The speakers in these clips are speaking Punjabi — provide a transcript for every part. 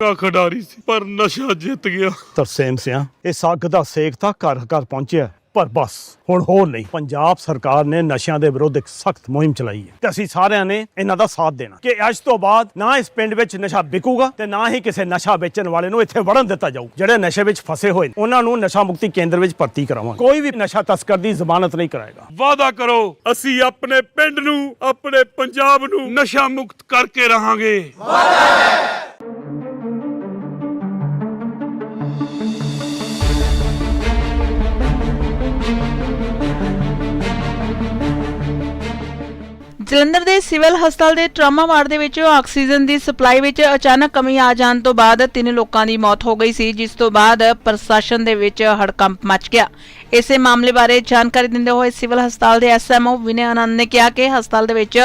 ਕਾ ਖਡਾਰੀ ਸੀ ਪਰ ਨਸ਼ਾ ਜਿੱਤ ਗਿਆ ਤਰਸੇਮ ਸਿਆ ਇਹ ਸੱਗ ਦਾ ਸੇਕ ਤਾਂ ਘਰ ਘਰ ਪਹੁੰਚਿਆ ਪਰ ਬਸ ਹੁਣ ਹੋਰ ਨਹੀਂ ਪੰਜਾਬ ਸਰਕਾਰ ਨੇ ਨਸ਼ਿਆਂ ਦੇ ਵਿਰੁੱਧ ਇੱਕ ਸਖਤ ਮੁਹਿੰਮ ਚਲਾਈ ਹੈ ਤੇ ਅਸੀਂ ਸਾਰਿਆਂ ਨੇ ਇਹਨਾਂ ਦਾ ਸਾਥ ਦੇਣਾ ਕਿ ਅੱਜ ਤੋਂ ਬਾਅਦ ਨਾ ਇਸ ਪਿੰਡ ਵਿੱਚ ਨਸ਼ਾ ਵਿਕੂਗਾ ਤੇ ਨਾ ਹੀ ਕਿਸੇ ਨਸ਼ਾ ਵੇਚਣ ਵਾਲੇ ਨੂੰ ਇੱਥੇ ਵੜਨ ਦਿੱਤਾ ਜਾਊ ਜਿਹੜੇ ਨਸ਼ੇ ਵਿੱਚ ਫਸੇ ਹੋਏ ਨੇ ਉਹਨਾਂ ਨੂੰ ਨਸ਼ਾ ਮੁਕਤੀ ਕੇਂਦਰ ਵਿੱਚ ਭਰਤੀ ਕਰਾਵਾਂਗੇ ਕੋਈ ਵੀ ਨਸ਼ਾ ਤਸਕਰ ਦੀ ਜ਼ਮਾਨਤ ਨਹੀਂ ਕਰਾਏਗਾ ਵਾਅਦਾ ਕਰੋ ਅਸੀਂ ਆਪਣੇ ਪਿੰਡ ਨੂੰ ਆਪਣੇ ਪੰਜਾਬ ਨੂੰ ਨਸ਼ਾ ਮੁਕਤ ਕਰਕੇ ਰਹਾਂਗੇ ਵਾਅਦਾ ਹੈ ਜਲੰਧਰ ਦੇ ਸਿਵਲ ਹਸਪਤਾਲ ਦੇ ਟਰਾਮਾ ਵਾਰਡ ਦੇ ਵਿੱਚ ਆਕਸੀਜਨ ਦੀ ਸਪਲਾਈ ਵਿੱਚ ਅਚਾਨਕ ਕਮੀ ਆ ਜਾਣ ਤੋਂ ਬਾਅਦ ਤਿੰਨ ਲੋਕਾਂ ਦੀ ਮੌਤ ਹੋ ਗਈ ਸੀ ਜਿਸ ਤੋਂ ਬਾਅਦ ਪ੍ਰਸ਼ਾਸਨ ਦੇ ਵਿੱਚ ਹੜਕੰਪ ਮਚ ਗਿਆ ਇਸੇ ਮਾਮਲੇ ਬਾਰੇ ਜਾਣਕਾਰੀ ਦਿੰਦੇ ਹੋਏ ਸਿਵਲ ਹਸਪਤਾਲ ਦੇ ਐਸਐਮਓ ਵਿਨੇ ਆਨੰਦ ਨੇ ਕਿਹਾ ਕਿ ਹਸਪਤਾਲ ਦੇ ਵਿੱਚ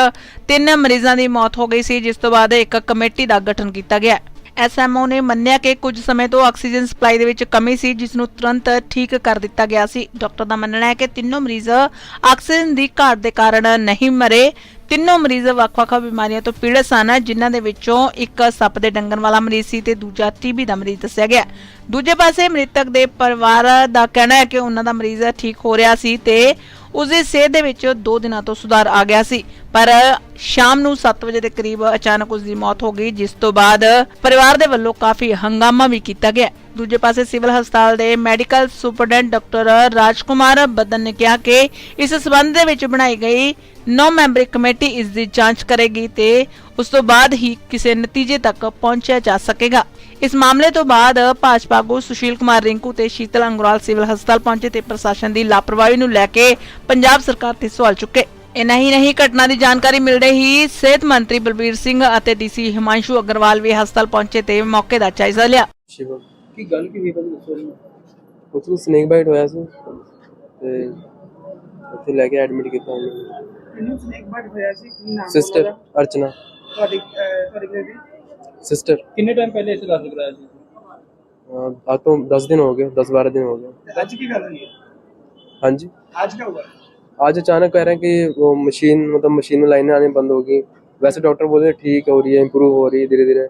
ਤਿੰਨ ਮਰੀਜ਼ਾਂ ਦੀ ਮੌਤ ਹੋ ਗਈ ਸੀ ਜਿਸ ਤੋਂ ਬਾਅਦ ਇੱਕ ਕਮੇਟੀ ਦਾ ਗਠਨ ਕੀਤਾ ਗਿਆ ਐਸਐਮਓ ਨੇ ਮੰਨਿਆ ਕਿ ਕੁਝ ਸਮੇਂ ਤੋਂ ਆਕਸੀਜਨ ਸਪਲਾਈ ਦੇ ਵਿੱਚ ਕਮੀ ਸੀ ਜਿਸ ਨੂੰ ਤੁਰੰਤ ਠੀਕ ਕਰ ਦਿੱਤਾ ਗਿਆ ਸੀ ਡਾਕਟਰ ਦਾ ਮੰਨਣਾ ਹੈ ਕਿ ਤਿੰਨੋਂ ਮਰੀਜ਼ ਆਕਸੀਜਨ ਦੀ ਘਾਟ ਦੇ ਕਾਰਨ ਨਹੀਂ ਮਰੇ ਤਿੰਨੋਂ ਮਰੀਜ਼ ਵੱਖ-ਵੱਖ ਬਿਮਾਰੀਆਂ ਤੋਂ ਪੀੜਤ ਸਨ ਜਿਨ੍ਹਾਂ ਦੇ ਵਿੱਚੋਂ ਇੱਕ ਸੱਪ ਦੇ ਡੰਗਣ ਵਾਲਾ ਮਰੀਜ਼ ਸੀ ਤੇ ਦੂਜਾ ਟੀਬੀ ਦਾ ਮਰੀਜ਼ ਦੱਸਿਆ ਗਿਆ ਦੂਜੇ ਪਾਸੇ ਮ੍ਰਿਤਕ ਦੇ ਪਰਿਵਾਰ ਦਾ ਕਹਿਣਾ ਹੈ ਕਿ ਉਹਨਾਂ ਦਾ ਮਰੀਜ਼ ਠੀਕ ਹੋ ਰਿਹਾ ਸੀ ਤੇ ਉਸ ਦੀ ਸਿਹਤ ਦੇ ਵਿੱਚ 2 ਦਿਨਾਂ ਤੋਂ ਸੁਧਾਰ ਆ ਗਿਆ ਸੀ ਪਰ ਸ਼ਾਮ ਨੂੰ 7 ਵਜੇ ਦੇ ਕਰੀਬ ਅਚਾਨਕ ਉਸ ਦੀ ਮੌਤ ਹੋ ਗਈ ਜਿਸ ਤੋਂ ਬਾਅਦ ਪਰਿਵਾਰ ਦੇ ਵੱਲੋਂ ਕਾਫੀ ਹੰਗਾਮਾ ਵੀ ਕੀਤਾ ਗਿਆ ਦੂਜੇ ਪਾਸੇ ਸਿਵਲ ਹਸਪਤਾਲ ਦੇ ਮੈਡੀਕਲ ਸੁਪਰਡੈਂਟ ਡਾਕਟਰ ਰਾਜਕੁਮਾਰ ਬਦਨ ਨੇ ਕਿਹਾ ਕਿ ਇਸ ਸਬੰਧ ਦੇ ਵਿੱਚ ਬਣਾਈ ਗਈ 9 ਮੈਂਬਰੀ ਕਮੇਟੀ ਇਸ ਦੀ ਜਾਂਚ ਕਰੇਗੀ ਤੇ ਉਸ ਤੋਂ ਬਾਅਦ ਹੀ ਕਿਸੇ ਨਤੀਜੇ ਤੱਕ ਪਹੁੰਚਿਆ ਜਾ ਸਕੇਗਾ ਇਸ ਮਾਮਲੇ ਤੋਂ ਬਾਅਦ ਭਾਜਪਾ ਗੋ ਸੁਸ਼ੀਲ ਕੁਮਾਰ ਰਿੰਕੂ ਤੇ ਸ਼ੀਤਲ ਅੰਗਰਾਲ ਸਿਵਲ ਹਸਪਤਾਲ ਪਹੁੰਚੇ ਤੇ ਪ੍ਰਸ਼ਾਸਨ ਦੀ ਲਾਪਰਵਾਹੀ ਨੂੰ ਲੈ ਕੇ ਪੰਜਾਬ ਸਰਕਾਰ ਤੇ ਸਵਾਲ ਚੁੱਕੇ ਇਨਾ ਹੀ ਨਹੀਂ ਘਟਨਾ ਦੀ ਜਾਣਕਾਰੀ ਮਿਲਦੇ ਹੀ ਸਿਹਤ ਮੰਤਰੀ ਬਲਬੀਰ ਸਿੰਘ ਅਤੇ ਡੀਸੀ ਹਿਮਾਂਸ਼ੂ ਅਗਰਵਾਲ ਵੀ ਹਸਪਤਾਲ ਪਹੁੰਚੇ ਤੇ ਮੌਕੇ ਦਾ ਜਾਇਜ਼ਾ ਲਿਆ ਕੀ ਗੱਲ ਕੀ ਹੋਈ ਤੁਹਾਨੂੰ ਦੱਸੋ ਜੀ ਉਸ ਨੂੰ ਸਨੇਕ ਬਾਈਟ ਹੋਇਆ ਸੀ ਤੇ ਉੱਥੇ ਲੈ ਕੇ ਐਡਮਿਟ ਕੀਤਾ ਉਹਨੂੰ ਸਨੇਕ ਬਾਈਟ ਹੋਇਆ ਸੀ ਕੀ ਨਾਮ ਸਿਸਟਰ ਅਰਚਨਾ ਤੁਹਾਡੀ ਤੁਹਾਡੀ सिस्टर कितने टाइम पहले इसे दाखिल कराया था हाँ, आज तो दस दिन हो गए दस बारह दिन हो गए आज की कर रही है हाँ जी आज क्या हुआ आज अचानक कह रहे हैं कि वो मशीन मतलब मशीन में लाइनें आने बंद होगी वैसे डॉक्टर बोले ठीक हो रही है इम्प्रूव हो रही है धीरे धीरे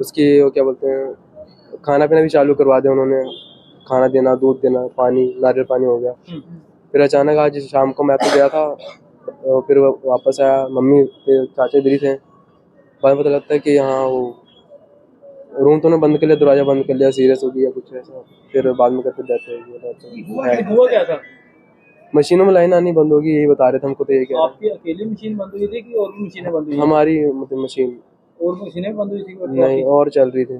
उसकी वो क्या बोलते हैं खाना पीना भी चालू करवा दिया उन्होंने खाना देना दूध देना पानी नारियल पानी हो गया हम्म। फिर अचानक आज शाम को मैं तो गया था फिर वापस आया मम्मी फिर चाचा दीदी थे बाद में पता लगता है कि यहाँ वो रूम तो उन्होंने बंद कर लिया दरवाजा बंद कर लिया सीरियस हो गया कुछ ऐसा फिर बाद में करते डेथ हो गई मशीनों में लाइन आनी बंद होगी यही बता रहे थे हमको तो ये क्या आपकी अकेली मशीन बंद हुई थी कि और भी मशीनें बंद हुई हमारी मतलब मशीन और मशीनें बंद हुई थी नहीं और चल रही थी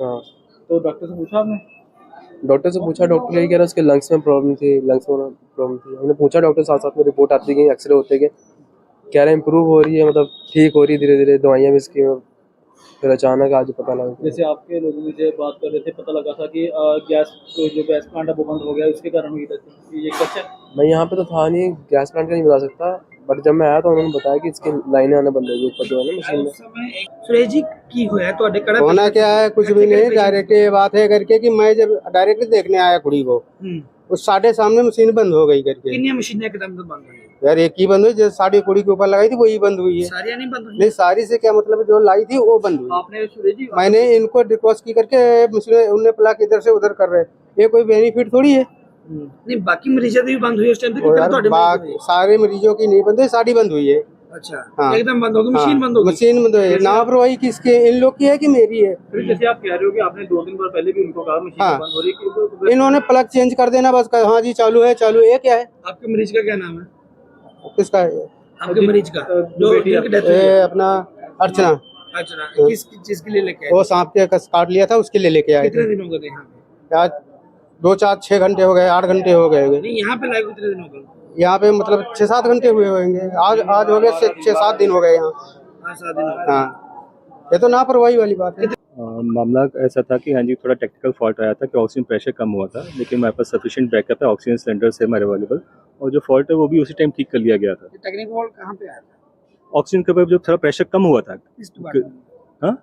हाँ तो डॉक्टर से पूछा आपने डॉक्टर से पूछा डॉक्टर यही कह रहा उसके लंग्स में प्रॉब्लम थी लंग्स में प्रॉब्लम थी हमने पूछा डॉक्टर साथ साथ में रिपोर्ट आती गई एक्सरे होते गए कह रहे हैं इम्प्रूव हो रही है मतलब ठीक हो रही है धीरे धीरे दवाइयाँ भी इसकी फिर अचानक आज पता लगा जैसे आपके लोग मुझे बात कर रहे थे पता लगा था कि गैस तो जो गैस प्लांट है वो बंद हो गया उसके कारण हुई था ये सच है मैं यहाँ पे तो था नहीं गैस प्लांट का नहीं बता सकता बट जब मैं आया तो उन्होंने बताया कि इसके लाइनें आने बंद हो गई ऊपर जो है ना मशीन में सुरेश जी की हुआ है तो होना क्या है कुछ भी नहीं डायरेक्ट ये बात है करके कि मैं जब डायरेक्टली देखने आया कुड़ी को हम्म। उस साढ़े सामने मशीन बंद हो गई करके मशीन एकदम से बंद हो गई यार एक ही बंद हुई जैसे साड़ी कुड़ी के ऊपर लगाई थी वही बंद हुई है सारी नहीं बंद हुई नहीं सारी से क्या मतलब जो लाई थी वो बंद हुई आपने मैंने इनको रिक्वेस्ट की करके मशीन उनने प्लाक इधर से उधर कर रहे ये कोई बेनिफिट थोड़ी है नहीं अच्छा हाँ, एकदम बंद मशीन बंद मशीन बंद किसके इन लोग की है कि मेरी है फिर जैसे आप कह रहे हो कि आपने दो दिन पहले भी उनको कहा मशीन हाँ, बंद हो रही है तो इन्होंने प्लग चेंज कर देना बस हाँ जी चालू है चालू है क्या है आपके मरीज का क्या नाम है किसका है आपके मरीज का जो अपना अर्चना अर्चना किस चीज के लिए लेके वो सांप के काट लिया था उसके लिए लेके आए कितने दिन हो गए आज दो चार छः घंटे हो गए आठ घंटे हो गए नहीं यहाँ पे लाइव कितने दिन हो गए यहाँ पे मतलब छः सात घंटे हुए होंगे आज आज हो गए छः सात दिन हो गए यहाँ हाँ ये तो लापरवाही वाली बात है मामला ऐसा था कि हाँ जी थोड़ा टेक्निकल फॉल्ट आया था कि ऑक्सीजन प्रेशर कम हुआ था लेकिन हमारे पास सफिशिएंट बैकअप है ऑक्सीजन सिलेंडर्स है हमारे अवेलेबल और जो फॉल्ट है वो भी उसी टाइम ठीक कर लिया गया था टेक्निकल फॉल्ट कहाँ पे आया था ऑक्सीजन के ऊपर जो थोड़ा प्रेशर कम हुआ था हाँ?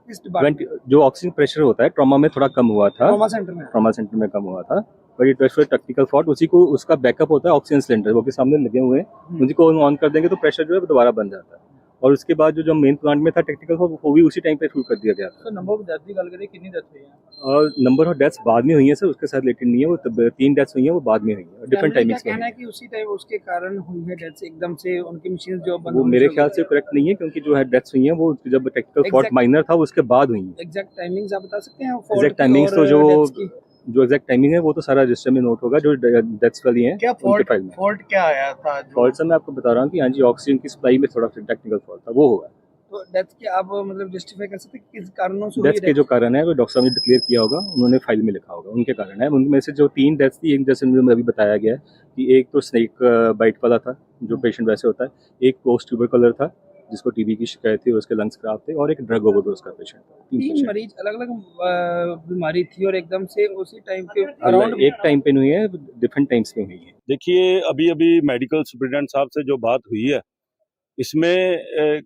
जो ऑक्सीजन प्रेशर होता है ट्रॉमा में थोड़ा कम हुआ था ट्रॉमा सेंटर में ट्रॉमा सेंटर में कम हुआ था टेक्निकल फॉल्ट उसी को उसका बैकअप होता है ऑक्सीजन सिलेंडर वो के सामने लगे हुए हैं हम्म। उनको ऑन कर देंगे तो प्रेशर जो है दोबारा बन जाता है और उसके बाद जो जो मेन प्लांट में था टेक्निकल वो वो भी उसी टाइम पे शुरू कर दिया गया था नंबर ऑफ डेथ की गल करें कितनी डेथ हुई है और नंबर ऑफ डेथ्स बाद में हुई है सर उसके साथ रिलेटेड नहीं है वो तब, तीन डेथ्स हुई है वो बाद में हुई है डिफरेंट टाइमिंग्स कहना है कि उसी टाइम उसके कारण हुई है डेथ्स एकदम से उनकी मशीन जो बंद वो मेरे ख्याल से करेक्ट नहीं है क्योंकि जो है डेथ्स हुई है वो जब टेक्निकल फॉल्ट माइनर था उसके बाद हुई है एग्जैक्ट टाइमिंग्स आप बता सकते हैं एग्जैक्ट टाइमिंग्स तो जो जो एग्जैक्ट टाइमिंग है वो तो सारा रजिस्टर में नोट होगा जो डेथ्स वाली है क्या फॉल्ट फॉल्ट क्या आया था फॉल्ट सर मैं आपको बता रहा हूँ कि हाँ जी ऑक्सीजन की सप्लाई में थोड़ा टेक्निकल फॉल्ट था वो होगा तो डेथ के आप मतलब जस्टिफाई कर सकते किस कारणों से डेथ के जो कारण है वो डॉक्टर साहब ने डिक्लेयर किया होगा उन्होंने फाइल में लिखा होगा उनके कारण है उनमें से जो तीन डेथ थी एक जैसे मुझे अभी बताया गया है कि एक तो स्नेक बाइट वाला था जो पेशेंट हाँ। वैसे होता है एक पोस्ट ट्यूबर कलर था जिसको टीबी की शिकायत थी उसके लंग्स खराब थे और एक ड्रग ओवरडोज का पेशेंट था तीन मरीज अलग अलग बीमारी थी और एकदम से उसी टाइम पे अराउंड एक टाइम पे नहीं है डिफरेंट टाइम्स पे हुई है देखिए अभी अभी मेडिकल सुप्रिटेंडेंट साहब से जो बात हुई है इसमें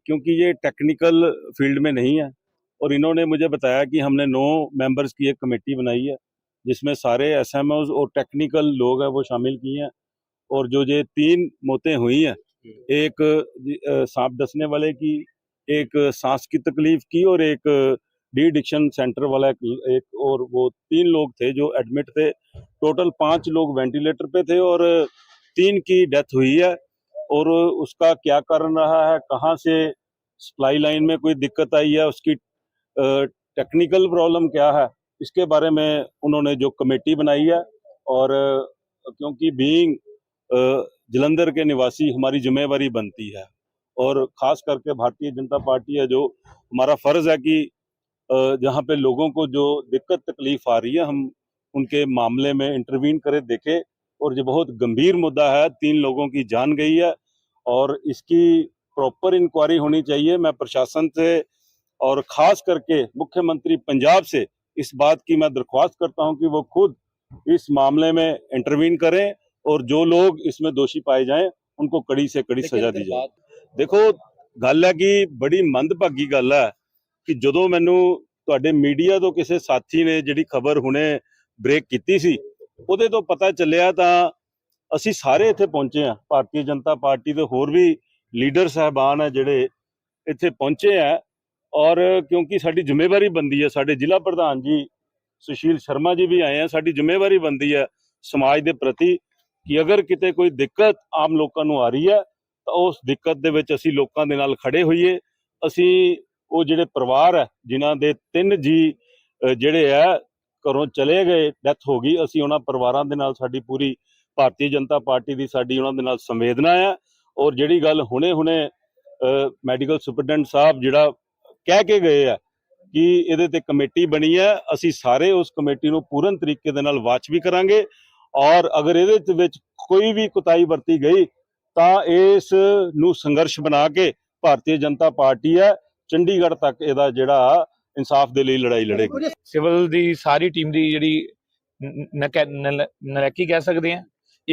क्योंकि ये टेक्निकल फील्ड में नहीं है और इन्होंने मुझे बताया कि हमने नौ मेंबर्स की एक कमेटी बनाई है जिसमें सारे एस और टेक्निकल लोग हैं वो शामिल किए हैं और जो ये तीन मौतें हुई हैं एक सांप डसने वाले की एक सांस की तकलीफ की और एक डी डिक्शन सेंटर वाला एक, एक और वो तीन लोग थे जो एडमिट थे टोटल पांच लोग वेंटिलेटर पे थे और तीन की डेथ हुई है और उसका क्या कारण रहा है कहाँ से सप्लाई लाइन में कोई दिक्कत आई है उसकी टेक्निकल प्रॉब्लम क्या है इसके बारे में उन्होंने जो कमेटी बनाई है और क्योंकि बीइंग जलंधर के निवासी हमारी जिम्मेवारी बनती है और ख़ास करके भारतीय जनता पार्टी है जो हमारा फ़र्ज़ है कि जहाँ पे लोगों को जो दिक्कत तकलीफ आ रही है हम उनके मामले में इंटरवीन करें देखें और जो बहुत गंभीर मुद्दा है तीन लोगों की जान गई है और इसकी प्रॉपर इंक्वायरी होनी चाहिए मैं प्रशासन से और ख़ास करके मुख्यमंत्री पंजाब से इस बात की मैं दरख्वास्त करता हूँ कि वो खुद इस मामले में इंटरवीन करें और जो लोग इसमें दोषी पाए जाएं उनको ਕੜੀ ਸੇ ਕੜੀ ਸਜ਼ਾ ਦੀ ਜਾਏ ਦੇਖੋ ਗੱਲ ਹੈ ਕਿ ਬੜੀ ਮੰਦਭਾਗੀ ਗੱਲ ਹੈ ਕਿ ਜਦੋਂ ਮੈਨੂੰ ਤੁਹਾਡੇ ਮੀਡੀਆ ਤੋਂ ਕਿਸੇ ਸਾਥੀ ਨੇ ਜਿਹੜੀ ਖਬਰ ਹੁਣੇ ਬ੍ਰੇਕ ਕੀਤੀ ਸੀ ਉਹਦੇ ਤੋਂ ਪਤਾ ਚੱਲਿਆ ਤਾਂ ਅਸੀਂ ਸਾਰੇ ਇੱਥੇ ਪਹੁੰਚੇ ਆ ਭਾਰਤੀ ਜਨਤਾ ਪਾਰਟੀ ਦੇ ਹੋਰ ਵੀ ਲੀਡਰ ਸਹਿਬਾਨ ਆ ਜਿਹੜੇ ਇੱਥੇ ਪਹੁੰਚੇ ਆ ਔਰ ਕਿਉਂਕਿ ਸਾਡੀ ਜ਼ਿੰਮੇਵਾਰੀ ਬੰਦੀ ਹੈ ਸਾਡੇ ਜ਼ਿਲ੍ਹਾ ਪ੍ਰਧਾਨ ਜੀ ਸੁਸ਼ੀਲ ਸ਼ਰਮਾ ਜੀ ਵੀ ਆਏ ਆ ਸਾਡੀ ਜ਼ਿੰਮੇਵਾਰੀ ਬੰਦੀ ਹੈ ਸਮਾਜ ਦੇ ਪ੍ਰਤੀ ਕਿ ਅਗਰ ਕਿਤੇ ਕੋਈ ਦਿੱਕਤ ਆਮ ਲੋਕਾਂ ਨੂੰ ਆ ਰਹੀ ਹੈ ਤਾਂ ਉਸ ਦਿੱਕਤ ਦੇ ਵਿੱਚ ਅਸੀਂ ਲੋਕਾਂ ਦੇ ਨਾਲ ਖੜੇ ਹੋਈਏ ਅਸੀਂ ਉਹ ਜਿਹੜੇ ਪਰਿਵਾਰ ਹੈ ਜਿਨ੍ਹਾਂ ਦੇ ਤਿੰਨ ਜੀ ਜਿਹੜੇ ਆ ਘਰੋਂ ਚਲੇ ਗਏ ਡੈਥ ਹੋ ਗਈ ਅਸੀਂ ਉਹਨਾਂ ਪਰਿਵਾਰਾਂ ਦੇ ਨਾਲ ਸਾਡੀ ਪੂਰੀ ਭਾਰਤੀ ਜਨਤਾ ਪਾਰਟੀ ਦੀ ਸਾਡੀ ਉਹਨਾਂ ਦੇ ਨਾਲ ਸੰਵੇਦਨਾ ਆ ਔਰ ਜਿਹੜੀ ਗੱਲ ਹੁਣੇ-ਹੁਣੇ ਮੈਡੀਕਲ ਸੁਪਰਡੈਂਟ ਸਾਹਿਬ ਜਿਹੜਾ ਕਹਿ ਕੇ ਗਏ ਆ ਕਿ ਇਹਦੇ ਤੇ ਕਮੇਟੀ ਬਣੀ ਹੈ ਅਸੀਂ ਸਾਰੇ ਉਸ ਕਮੇਟੀ ਨੂੰ ਪੂਰਨ ਤਰੀਕੇ ਦੇ ਨਾਲ ਵਾਚ ਵੀ ਕਰਾਂਗੇ ਔਰ ਅਗਰ ਇਹਦੇ ਵਿੱਚ ਕੋਈ ਵੀ ਕੁਤਾਈ ਵਰਤੀ ਗਈ ਤਾਂ ਇਸ ਨੂੰ ਸੰਘਰਸ਼ ਬਣਾ ਕੇ ਭਾਰਤੀ ਜਨਤਾ ਪਾਰਟੀ ਹੈ ਚੰਡੀਗੜ੍ਹ ਤੱਕ ਇਹਦਾ ਜਿਹੜਾ ਇਨਸਾਫ ਦੇ ਲਈ ਲੜਾਈ ਲੜੇਗੀ ਸਿਵਲ ਦੀ ਸਾਰੀ ਟੀਮ ਦੀ ਜਿਹੜੀ ਨਰੈਕੀ ਕਹਿ ਸਕਦੇ ਆ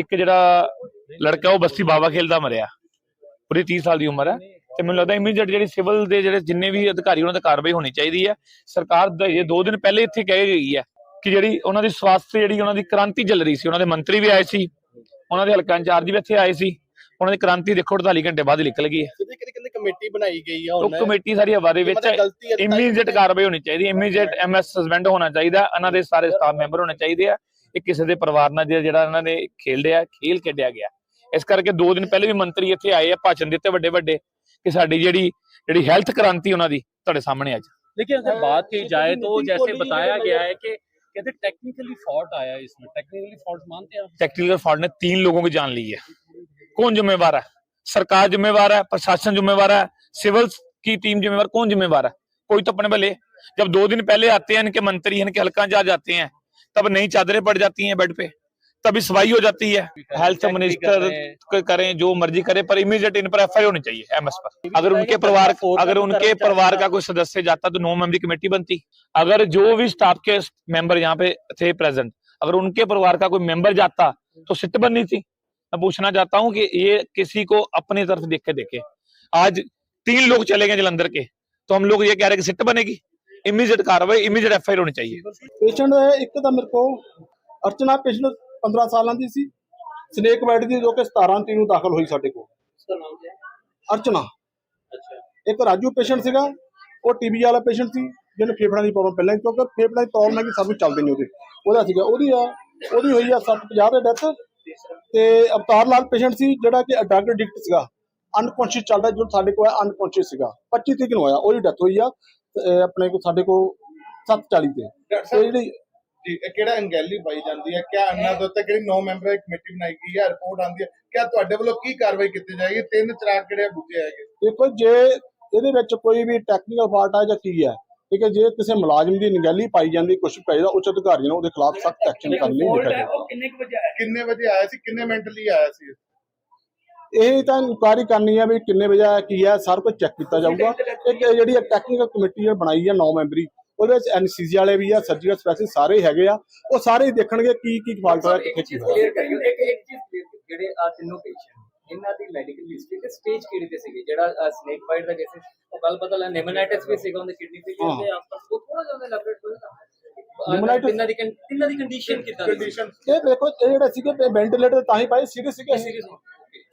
ਇੱਕ ਜਿਹੜਾ ਲੜਕਾ ਉਹ ਬਸਤੀ ਬਾਬਾ ਖੇਲਦਾ ਮਰਿਆ ਪੂਰੀ 30 ਸਾਲ ਦੀ ਉਮਰ ਹੈ ਤੇ ਮੈਨੂੰ ਲੱਗਦਾ ਇਮੀਡੀਏਟ ਜਿਹੜੀ ਸਿਵਲ ਦੇ ਜਿਹੜੇ ਜਿੰਨੇ ਵੀ ਅਧਿਕਾਰੀ ਉਹਨਾਂ ਤੇ ਕਾਰਵਾਈ ਹੋਣੀ ਚਾਹੀਦੀ ਹੈ ਸਰਕਾਰ ਦਾ ਇਹ 2 ਦਿਨ ਪਹਿਲੇ ਇੱਥੇ ਕਹਿ ਗਈ ਹੈ ਕਿ ਜਿਹੜੀ ਉਹਨਾਂ ਦੀ ਸਵਾਸਥ ਜਿਹੜੀ ਉਹਨਾਂ ਦੀ ਕ੍ਰਾਂਤੀ ਚੱਲ ਰਹੀ ਸੀ ਉਹਨਾਂ ਦੇ ਮੰਤਰੀ ਵੀ ਆਏ ਸੀ ਉਹਨਾਂ ਦੇ ਹਲਕਾ ਇੰਚਾਰਜ ਵੀ ਇੱਥੇ ਆਏ ਸੀ ਉਹਨਾਂ ਦੀ ਕ੍ਰਾਂਤੀ ਦੇਖੋ 48 ਘੰਟੇ ਬਾਅਦ ਨਿਕਲ ਗਈ ਹੈ ਕਿਹਦੀ ਕਮੇਟੀ ਬਣਾਈ ਗਈ ਆ ਉਹ ਕਮੇਟੀ ਸਾਰੀ ਹਵਾ ਦੇ ਵਿੱਚ ਇਮੀਡੀਏਟ ਕਾਰਵਾਈ ਹੋਣੀ ਚਾਹੀਦੀ ਹੈ ਇਮੀਡੀਏਟ ਐਮਐਸ ਸਸਪੈਂਡ ਹੋਣਾ ਚਾਹੀਦਾ ਉਹਨਾਂ ਦੇ ਸਾਰੇ ਸਟਾਫ ਮੈਂਬਰ ਹੋਣੇ ਚਾਹੀਦੇ ਆ ਇਹ ਕਿਸੇ ਦੇ ਪਰਿਵਾਰ ਨਾਲ ਜਿਹੜਾ ਇਹਨਾਂ ਨੇ ਖੇਡਿਆ ਖੇਲ ਖੇਡਿਆ ਗਿਆ ਇਸ ਕਰਕੇ ਦੋ ਦਿਨ ਪਹਿਲੇ ਵੀ ਮੰਤਰੀ ਇੱਥੇ ਆਏ ਆ ਭਾਸ਼ਣ ਦਿੱਤੇ ਵੱਡੇ ਵੱਡੇ ਕਿ ਸਾਡੀ ਜਿਹੜੀ ਜਿਹੜੀ ਹੈਲਥ ਕ੍ਰਾਂਤੀ ਉਹਨਾਂ ਦੀ ਤੁਹਾਡੇ ਸਾਹਮਣੇ ਅੱਜ ਲੇਕਿਨ ਅਗਰ ਬਾਤ ਕੀ ਜਾਏ ਤਾਂ ਜੈਸੇ ਬਤਾਇਆ ਗਿਆ ਹੈ ਕਿ कहते टेक्निकली फॉल्ट आया इसमें टेक्निकली फॉल्ट मानते हैं टेक्निकल फॉल्ट ने तीन लोगों की जान ली है कौन जिम्मेवार है सरकार जिम्मेवार है प्रशासन जिम्मेवार है सिविल की टीम जिम्मेवार कौन जिम्मेवार है कोई तो अपने भले जब दो दिन पहले आते हैं इनके मंत्री इनके हल्का जा जाते हैं तब नई चादरें पड़ जाती हैं बेड पे तभी सफाई हो जाती है हेल्थ मिनिस्टर करें जो मर्जी करें पर इमीडिएट इन पर एफ होनी चाहिए एमएस पर अगर उनके तो परिवार अगर उनके परिवार का कोई सदस्य जाता तो नौ मेंबर कमेटी बनती अगर जो भी स्टाफ के मेंबर यहाँ पे थे प्रेजेंट अगर उनके परिवार का कोई मेंबर जाता तो सिट बननी थी मैं पूछना चाहता हूँ कि ये किसी को अपनी तरफ देख के देखे आज तीन लोग चले गए जलंधर के तो हम लोग ये कह रहे कि सिट बनेगी इमीजिएट कार्रवाई इमीजिएट एफ होनी चाहिए पेशेंट है एक तो मेरे को अर्चना पेशेंट 15 ਸਾਲਾਂ ਦੀ ਸੀ ਸਨੇਕ ਬੈਡ ਦੀ ਜੋ ਕਿ 17 ਤੀ ਨੂੰ ਦਾਖਲ ਹੋਈ ਸਾਡੇ ਕੋਲ ਅਰਚਨਾ ਇੱਕ ਰਾਜੂ ਪੇਸ਼ੈਂਟ ਸੀਗਾ ਉਹ ਟੀਬੀ ਵਾਲਾ ਪੇਸ਼ੈਂਟ ਸੀ ਜਿਹਨੂੰ ਫੇਫੜਾਂ ਦੀ ਪ੍ਰੋਬਲਮ ਪਹਿਲਾਂ ਕਿਉਂਕਿ ਫੇਫੜਾਂ ਦੀ ਪ੍ਰੋਬਲਮ ਹੈ ਕਿ ਸਭ ਨੂੰ ਚੱਲਦੇ ਨਹੀਂ ਉਹਦੇ ਉਹਦਾ ਸੀਗਾ ਉਹਦੀ ਆ ਉਹਦੀ ਹੋਈ ਆ 750 ਦੇ ਡੈਥ ਤੇ ਅਵਤਾਰ ਲਾਲ ਪੇਸ਼ੈਂਟ ਸੀ ਜਿਹੜਾ ਕਿ ਡਰਗ ਡਿਕਟ ਸੀਗਾ ਅਨਕੌਂਸ਼ੀਅਸ ਚੱਲਦਾ ਜਦੋਂ ਸਾਡੇ ਕੋਲ ਅਨਕੌਂਸ਼ੀਅਸ ਸੀਗਾ 25 ਤਰੀਕ ਨੂੰ ਆਇਆ ਉਹਦੀ ਡੈਥ ਹੋਈ ਆ ਆਪਣੇ ਕੋਲ ਸਾਡੇ ਕੋਲ 740 ਤੇ ਜਿਹੜੀ ਇਹ ਕਿਹੜਾ ਅੰਗੈਲੀ ਪਾਈ ਜਾਂਦੀ ਹੈ ਕਿਆ ਅੰਨਾ ਦੇ ਉੱਤੇ ਕਿਹੜੀ 9 ਮੈਂਬਰ ਕਮੇਟੀ ਬਣਾਈ ਗਈ ਹੈ ਰਿਪੋਰਟ ਆਂਦੀ ਹੈ ਕਿਆ ਤੁਹਾਡੇ ਵੱਲੋਂ ਕੀ ਕਾਰਵਾਈ ਕੀਤੀ ਜਾਏਗੀ ਤਿੰਨ ਚਰਾਗ ਕਿਹੜੇ ਬੁੱਝੇ ਹੈਗੇ ਦੇਖੋ ਜੇ ਇਹਦੇ ਵਿੱਚ ਕੋਈ ਵੀ ਟੈਕਨੀਕਲ ਫਾਲਟ ਆ ਜਾਂ ਕੀ ਹੈ ਠੀਕ ਹੈ ਜੇ ਕਿਸੇ ਮੁਲਾਜ਼ਮ ਦੀ ਨਗਹਿਲੀ ਪਾਈ ਜਾਂਦੀ ਕੁਝ ਕਰੇ ਉੱਚ ਅਧਿਕਾਰੀਆਂ ਨੂੰ ਉਹਦੇ ਖਿਲਾਫ ਸਖਤ ਐਕਸ਼ਨ ਕਰਨ ਲਈ ਲਿਖਿਆ ਕਿੰਨੇ ਵਜੇ ਆਇਆ ਕਿੰਨੇ ਵਜੇ ਆਇਆ ਸੀ ਕਿੰਨੇ ਮਿੰਟ ਲਈ ਆਇਆ ਸੀ ਇਹ ਤਾਂ ਇਨਕੁਆਰੀ ਕਰਨੀ ਹੈ ਵੀ ਕਿੰਨੇ ਵਜੇ ਆਇਆ ਕੀ ਹੈ ਸਾਰਾ ਕੁਝ ਚੈੱਕ ਕੀਤਾ ਜਾਊਗਾ ਇੱਕ ਜਿਹੜੀ ਟੈਕਨੀਕਲ ਕਮੇਟੀ ਬਣਾਈ ਹੈ 9 ਮੈਂਬਰੀ ਉਹਦੇ ਵਿੱਚ ਐਨਸੀਸੀ ਵਾਲੇ ਵੀ ਆ ਸਰਜੀਕਲ ਸਪੈਸ਼ਲ ਸਾਰੇ ਹੈਗੇ ਆ ਉਹ ਸਾਰੇ ਹੀ ਦੇਖਣਗੇ ਕੀ ਕੀ ਫਾਲਟ ਹੋਇਆ ਕਿੱਥੇ ਕੀ ਹੋਇਆ ਕਲੀਅਰ ਕਰਿਓ ਇੱਕ ਇੱਕ ਚੀਜ਼ clear ਕਰਿਓ, ਜਿਹੜੇ ਆ ਤਿੰਨੋਂ ਪੇਸ਼ੈਂਟ ਇਹਨਾਂ ਦੀ ਮੈਡੀਕਲ ਹਿਸਟਰੀ ਤੇ ਸਟੇਜ ਕਿਹੜੇ ਤੇ ਸੀਗੇ ਜਿਹੜਾ ਸਨੇਕ ਬਾਈਟ ਦਾ ਕੇਸ ਉਹ ਗੱਲ ਪਤਾ ਲੈ ਨੇਮੋਨਾਈਟਿਸ ਵੀ ਸੀਗਾ ਉਹਦੇ ਕਿਡਨੀ ਤੇ ਹਾਂ। ਤੇ ਆਪਸ ਉਹ ਥੋੜਾ ਜਿਹਾ ਉਹਨੇ ਲੈਬਰੇਟ ਕਰਨਾ Pneumonitis- ਤਿੰਨਾਂ ਦੀ ਕੰ- ਦੀ ਕੰਡੀਸ਼ਨ ਕਿਦਾਂ ਦੀ ਕੰਡੀਸ਼ਨ ਇਹ ਦੇਖੋ ਇਹ ਜਿਹੜਾ ਸੀਗੇ ਵੈਂਟੀਲੇਟਰ ਤਾਂ ਹੀ ਪਾਏ ਸੀਰੀਅਸ ਸੀਗੇ Serious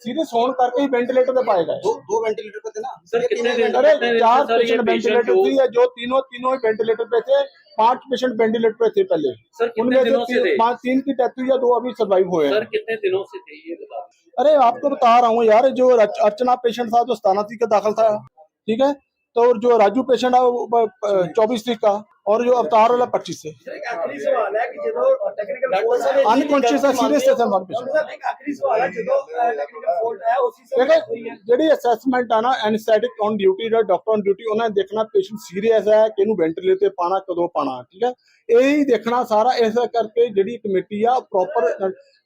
सीरियस होने करके ही वेंटिलेटर पे पाएगा दो दो वेंटिलेटर पे थे ना सर कितने अरे चार पेशेंट वेंटिलेटर थी जो तीनों तीनों वेंटिलेटर पे थे पांच पेशेंट वेंटिलेटर पे थे पहले सर उनमें से पांच तीन की डेथ हुई या दो अभी सर्वाइव हुए सर कितने दिनों से थे ये बता अरे आपको बता रहा हूँ यार जो अर्चना पेशेंट था जो सताना थी का दाखिल था ठीक है तो जो राजू पेशेंट है चौबीस तरीक का और जो अवतार वाला पच्चीस है ਆਖਰੀ ਸਵਾਲ ਹੈ ਕਿ ਜਦੋਂ ਟੈਕਨੀਕਲ ਫੋਲਟ ਅਨਕੌਂਸ਼ੀਅਸ ਆ ਸੀਰੀਅਸ ਹੈ ਸਰ ਇੱਕ ਆਖਰੀ ਸਵਾਲ ਹੈ ਜਦੋਂ ਟੈਕਨੀਕਲ ਫੋਲਟ ਆਇਆ ਉਸੇ ਦੇਖੋ ਸਮੇਂ ਜਿਹੜੀ ਅਸੈਸਮੈਂਟ ਆ ਨਾ ਐਨਸੈਟਿਕ ਔਨ ਡਿਊਟੀ ਦਾ ਡਾਕਟਰ ਔਨ ਡਿਊਟੀ ਉਹਨਾਂ ਨੇ ਦੇਖਣਾ ਪੇਸ਼ੈਂਟ ਸੀਰੀਅਸ ਹੈ ਕਿਹਨੂੰ ਵੈਂਟੀਲੇਟਰ ਤੇ ਪਾਣਾ ਕਦੋਂ ਪਾਣਾ ਠੀਕ ਹੈ ਇਹ ਹੀ ਦੇਖਣਾ ਸਾਰਾ ਇਸ ਕਰਕੇ ਜਿਹੜੀ ਕਮੇਟੀ ਆ ਪ੍ਰੋਪਰ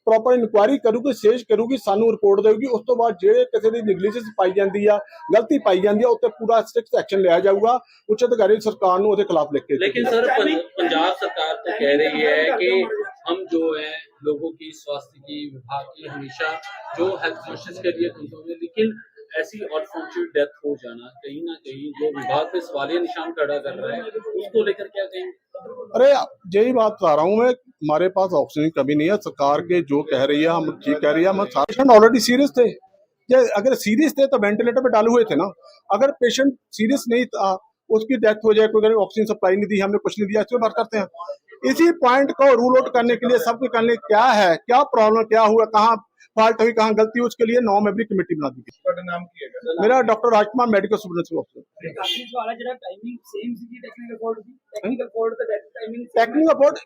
ਪ੍ਰੋਪਰ ਇਨਕੁਆਇਰੀ ਕਰੂਗੀ ਸੇਜ ਕਰੂਗੀ ਸਾਨੂੰ ਰਿਪੋਰਟ ਦੇਊਗੀ ਉਸ ਤੋਂ ਬਾਅਦ ਜਿਹੜੇ ਕਿਸੇ ਦੀ ਨੈਗਲੀਜੈਂਸ ਪਾਈ ਜਾਂਦੀ ਆ ਗਲਤੀ ਪਾਈ ਜਾਂਦੀ ਆ ਉੱਤੇ ਪੂਰਾ ਸਟ੍ਰਿਕਟ ਐਕਸ਼ਨ ਲਿਆ ਜਾਊਗਾ ਉੱਚ ਅਧਿਕਾਰੀ ਸਰਕਾਰ ਨੂੰ ਉਹਦੇ ਖਿਲਾਫ ਲਿਖ ਕੇ ਲੇਕਿਨ ਸਰ ਪੰਜਾਬ ਸਰਕਾਰ ਤਾਂ ਕਹਿ ਰਹੀ ਹੈ ਕਿ ਹਮ ਜੋ ਹੈ ਲੋਕੋ ਕੀ स्वास्थ्य ਕੀ ਵਿਭਾਗ ਕੀ ਹਮੇਸ਼ਾ ਜੋ हेल्थ ਕੋਸ਼ਿਸ਼ ਕਰੀਏ लिए ਲੇਕਿਨ ऐसी अनफॉर्चुनेट डेथ हो जाना कहीं ना कहीं जो विभाग पे सवालिया निशान खड़ा कर रहा है उसको लेकर क्या कहेंगे अरे यही बात बता रहा हूँ मैं हमारे पास ऑक्सीजन की कमी नहीं है सरकार के जो कह रही है हम ठीक कह रही है हम पेशेंट ऑलरेडी सीरियस थे अगर सीरियस थे तो वेंटिलेटर पे डाले हुए थे ना अगर पेशेंट सीरियस नहीं था उसकी डेथ हो जाए कोई ऑक्सीजन सप्लाई नहीं दी हमने कुछ नहीं दिया इसमें बात करते हैं इसी पॉइंट को रूल आउट करने के लिए सबके करने क्या है क्या प्रॉब्लम क्या हुआ कहाँ फॉल्ट हुई कहाँ गलती हुई उसके लिए नौ मेंबरी कमेटी बना दी गई मेरा doctor Rajkumar medical superintendent technical board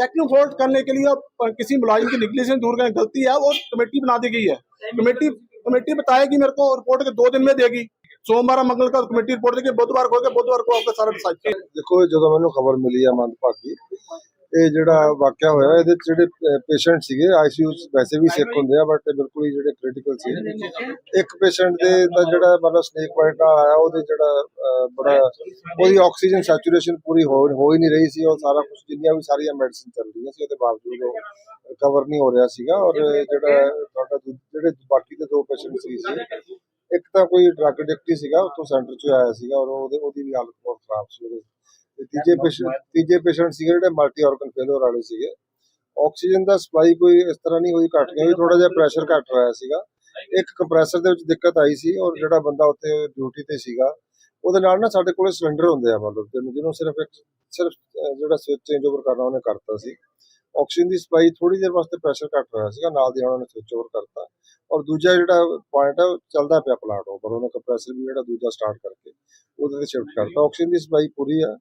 technical करने के लिए किसी मुलाजिम की निकली से दूर करने गलती है और कमेटी बना दी गई है कमेटी कमेटी बताएगी मेरे को रिपोर्ट के दो दिन में देगी ਕਾ ਕਮੇਟੀ ਰਿਪੋਰਟ ਦੇ ਕੇ ਬੁੱਧਵਾਰ ਕੋ ਕੇ ਬੁੱਧਵਾਰ ਕੋ ਆਪਕਾ ਸਾਰਾ ਡਿਸਾਈਡ ਦੇਖੋ ਜਦੋਂ ਮੈਨੂੰ ਖਬਰ ਮਿਲੀ ਆ ਮੰਦਭਾਗੀ ਇਹ ਜਿਹੜਾ ਵਾਕਿਆ ਹੋਇਆ ਇਹਦੇ ਚ ਜਿਹੜੇ ਪੇਸ਼ੈਂਟ ਸੀਗੇ ਆਈਸੀਯੂ ਵੈਸੇ ਵੀ ਸੇਕ ਹੁੰਦੇ ਆ ਬਟ ਬਿਲਕੁਲ ਹੀ ਜਿਹੜੇ ਕ੍ਰਿਟੀਕਲ ਸੀ ਇੱਕ ਪੇਸ਼ੈਂਟ ਦੇ ਦਾ ਜਿਹੜਾ ਮਤਲਬ ਸਨੇਕ ਪੁਆਇੰਟ ਨਾਲ ਆਇਆ ਉਹਦੇ ਜਿਹੜਾ ਬੜਾ ਉਹਦੀ ਆਕਸੀਜਨ ਸੈਚੂਰੇਸ਼ਨ ਪੂਰੀ ਹੋ ਹੋ ਹੀ ਨਹੀਂ ਰਹੀ ਸੀ ਉਹ ਸਾਰਾ ਕੁਝ ਜਿੰਨੀਆਂ ਵੀ ਸਾਰੀਆਂ ਮੈਡੀਸਿਨ ਚੱਲ ਰਹੀਆਂ ਸੀ ਉਹਦੇ ਬਾਵਜੂਦ ਉਹ ਰਿਕਵਰ ਨਹੀਂ ਹੋ ਰਿਹਾ ਸੀਗਾ ਔਰ ਜਿਹੜਾ ਤੁਹਾਡਾ ਜਿਹੜੇ ਬਾਕੀ ਦੇ ਦੋ ਪੇਸ਼ੈਂਟ ਸੀ ਇੱਕ ਤਾਂ ਕੋਈ ਡਰੱਗ ਡਿਕਟੀ ਸੀਗਾ ਉੱਥੋਂ ਸੈਂਟਰ ਚੋਂ ਆਇਆ ਸੀਗਾ ਔਰ ਉਹਦੇ ਉਹਦੀ ਵੀ ਹਾਲਤ ਬਹੁਤ ਖਰਾਬ ਸੀ ਉਹਦੇ ਤੇ ਤੀਜੇ ਪੇਸ਼ੈਂਟ ਤੀਜੇ ਪੇਸ਼ੈਂਟ ਸੀ ਜਿਹੜੇ ਮਲਟੀ ਆਰਗਨ ਫੇਲਰ ਵਾਲੇ ਸੀਗੇ ਆਕਸੀਜਨ ਦਾ ਸਪਲਾਈ ਕੋਈ ਇਸ ਤਰ੍ਹਾਂ ਨਹੀਂ ਹੋਈ ਘਟ ਗਿਆ ਵੀ ਥੋੜਾ ਜਿਹਾ ਪ੍ਰੈਸ਼ਰ ਘਟ ਰਿਹਾ ਸੀਗਾ ਇੱਕ ਕੰਪਰੈਸਰ ਦੇ ਵਿੱਚ ਦਿੱਕਤ ਆਈ ਸੀ ਔਰ ਜਿਹੜਾ ਬੰਦਾ ਉੱਥੇ ਡਿਊਟੀ ਤੇ ਸੀਗਾ ਉਹਦੇ ਨਾਲ ਨਾ ਸਾਡੇ ਕੋਲੇ ਸਿਲੰਡਰ ਹੁੰਦੇ ਆ ਮਤਲਬ ਜਿਹਨੂੰ ਸਿਰਫ ਇੱਕ ਸਿਰਫ ਜਿਹੜਾ ਸਵਿਚ ਚੇਂਜ ਓਵਰ ਕਰਨਾ ਉਹਨੇ ਕਰਤਾ ਸੀ ਆਕਸੀਜਨ ਦੀ ਸਪਲਾਈ ਥੋੜੀ ਦੇਰ ਵਾਸਤੇ ਪ੍ਰੈਸ਼ਰ ਘਟ ਰਿਹਾ ਸੀਗਾ ਨਾਲ ਦੀ ਉਹਨਾਂ ਨੇ ਸਵਿਚ ਓਵਰ ਕਰਤਾ ਔਰ ਦੂਜਾ ਜਿਹੜਾ ਪੁਆਇੰਟ ਹੈ ਚੱਲਦਾ ਪਿਆ ਪਲਾਂਟ ਉਹ ਪਰ ਉਹਨਾਂ ਕੰਪਰੈਸਰ ਵੀ ਜਿਹੜਾ ਦੂਜਾ ਸਟਾਰਟ ਕਰਕੇ ਉਹਦੇ ਤੇ ਸ਼ਿਫਟ ਕਰਤਾ ਆਕਸੀਜਨ ਦੀ ਸਪਲਾਈ ਪੂਰੀ ਆ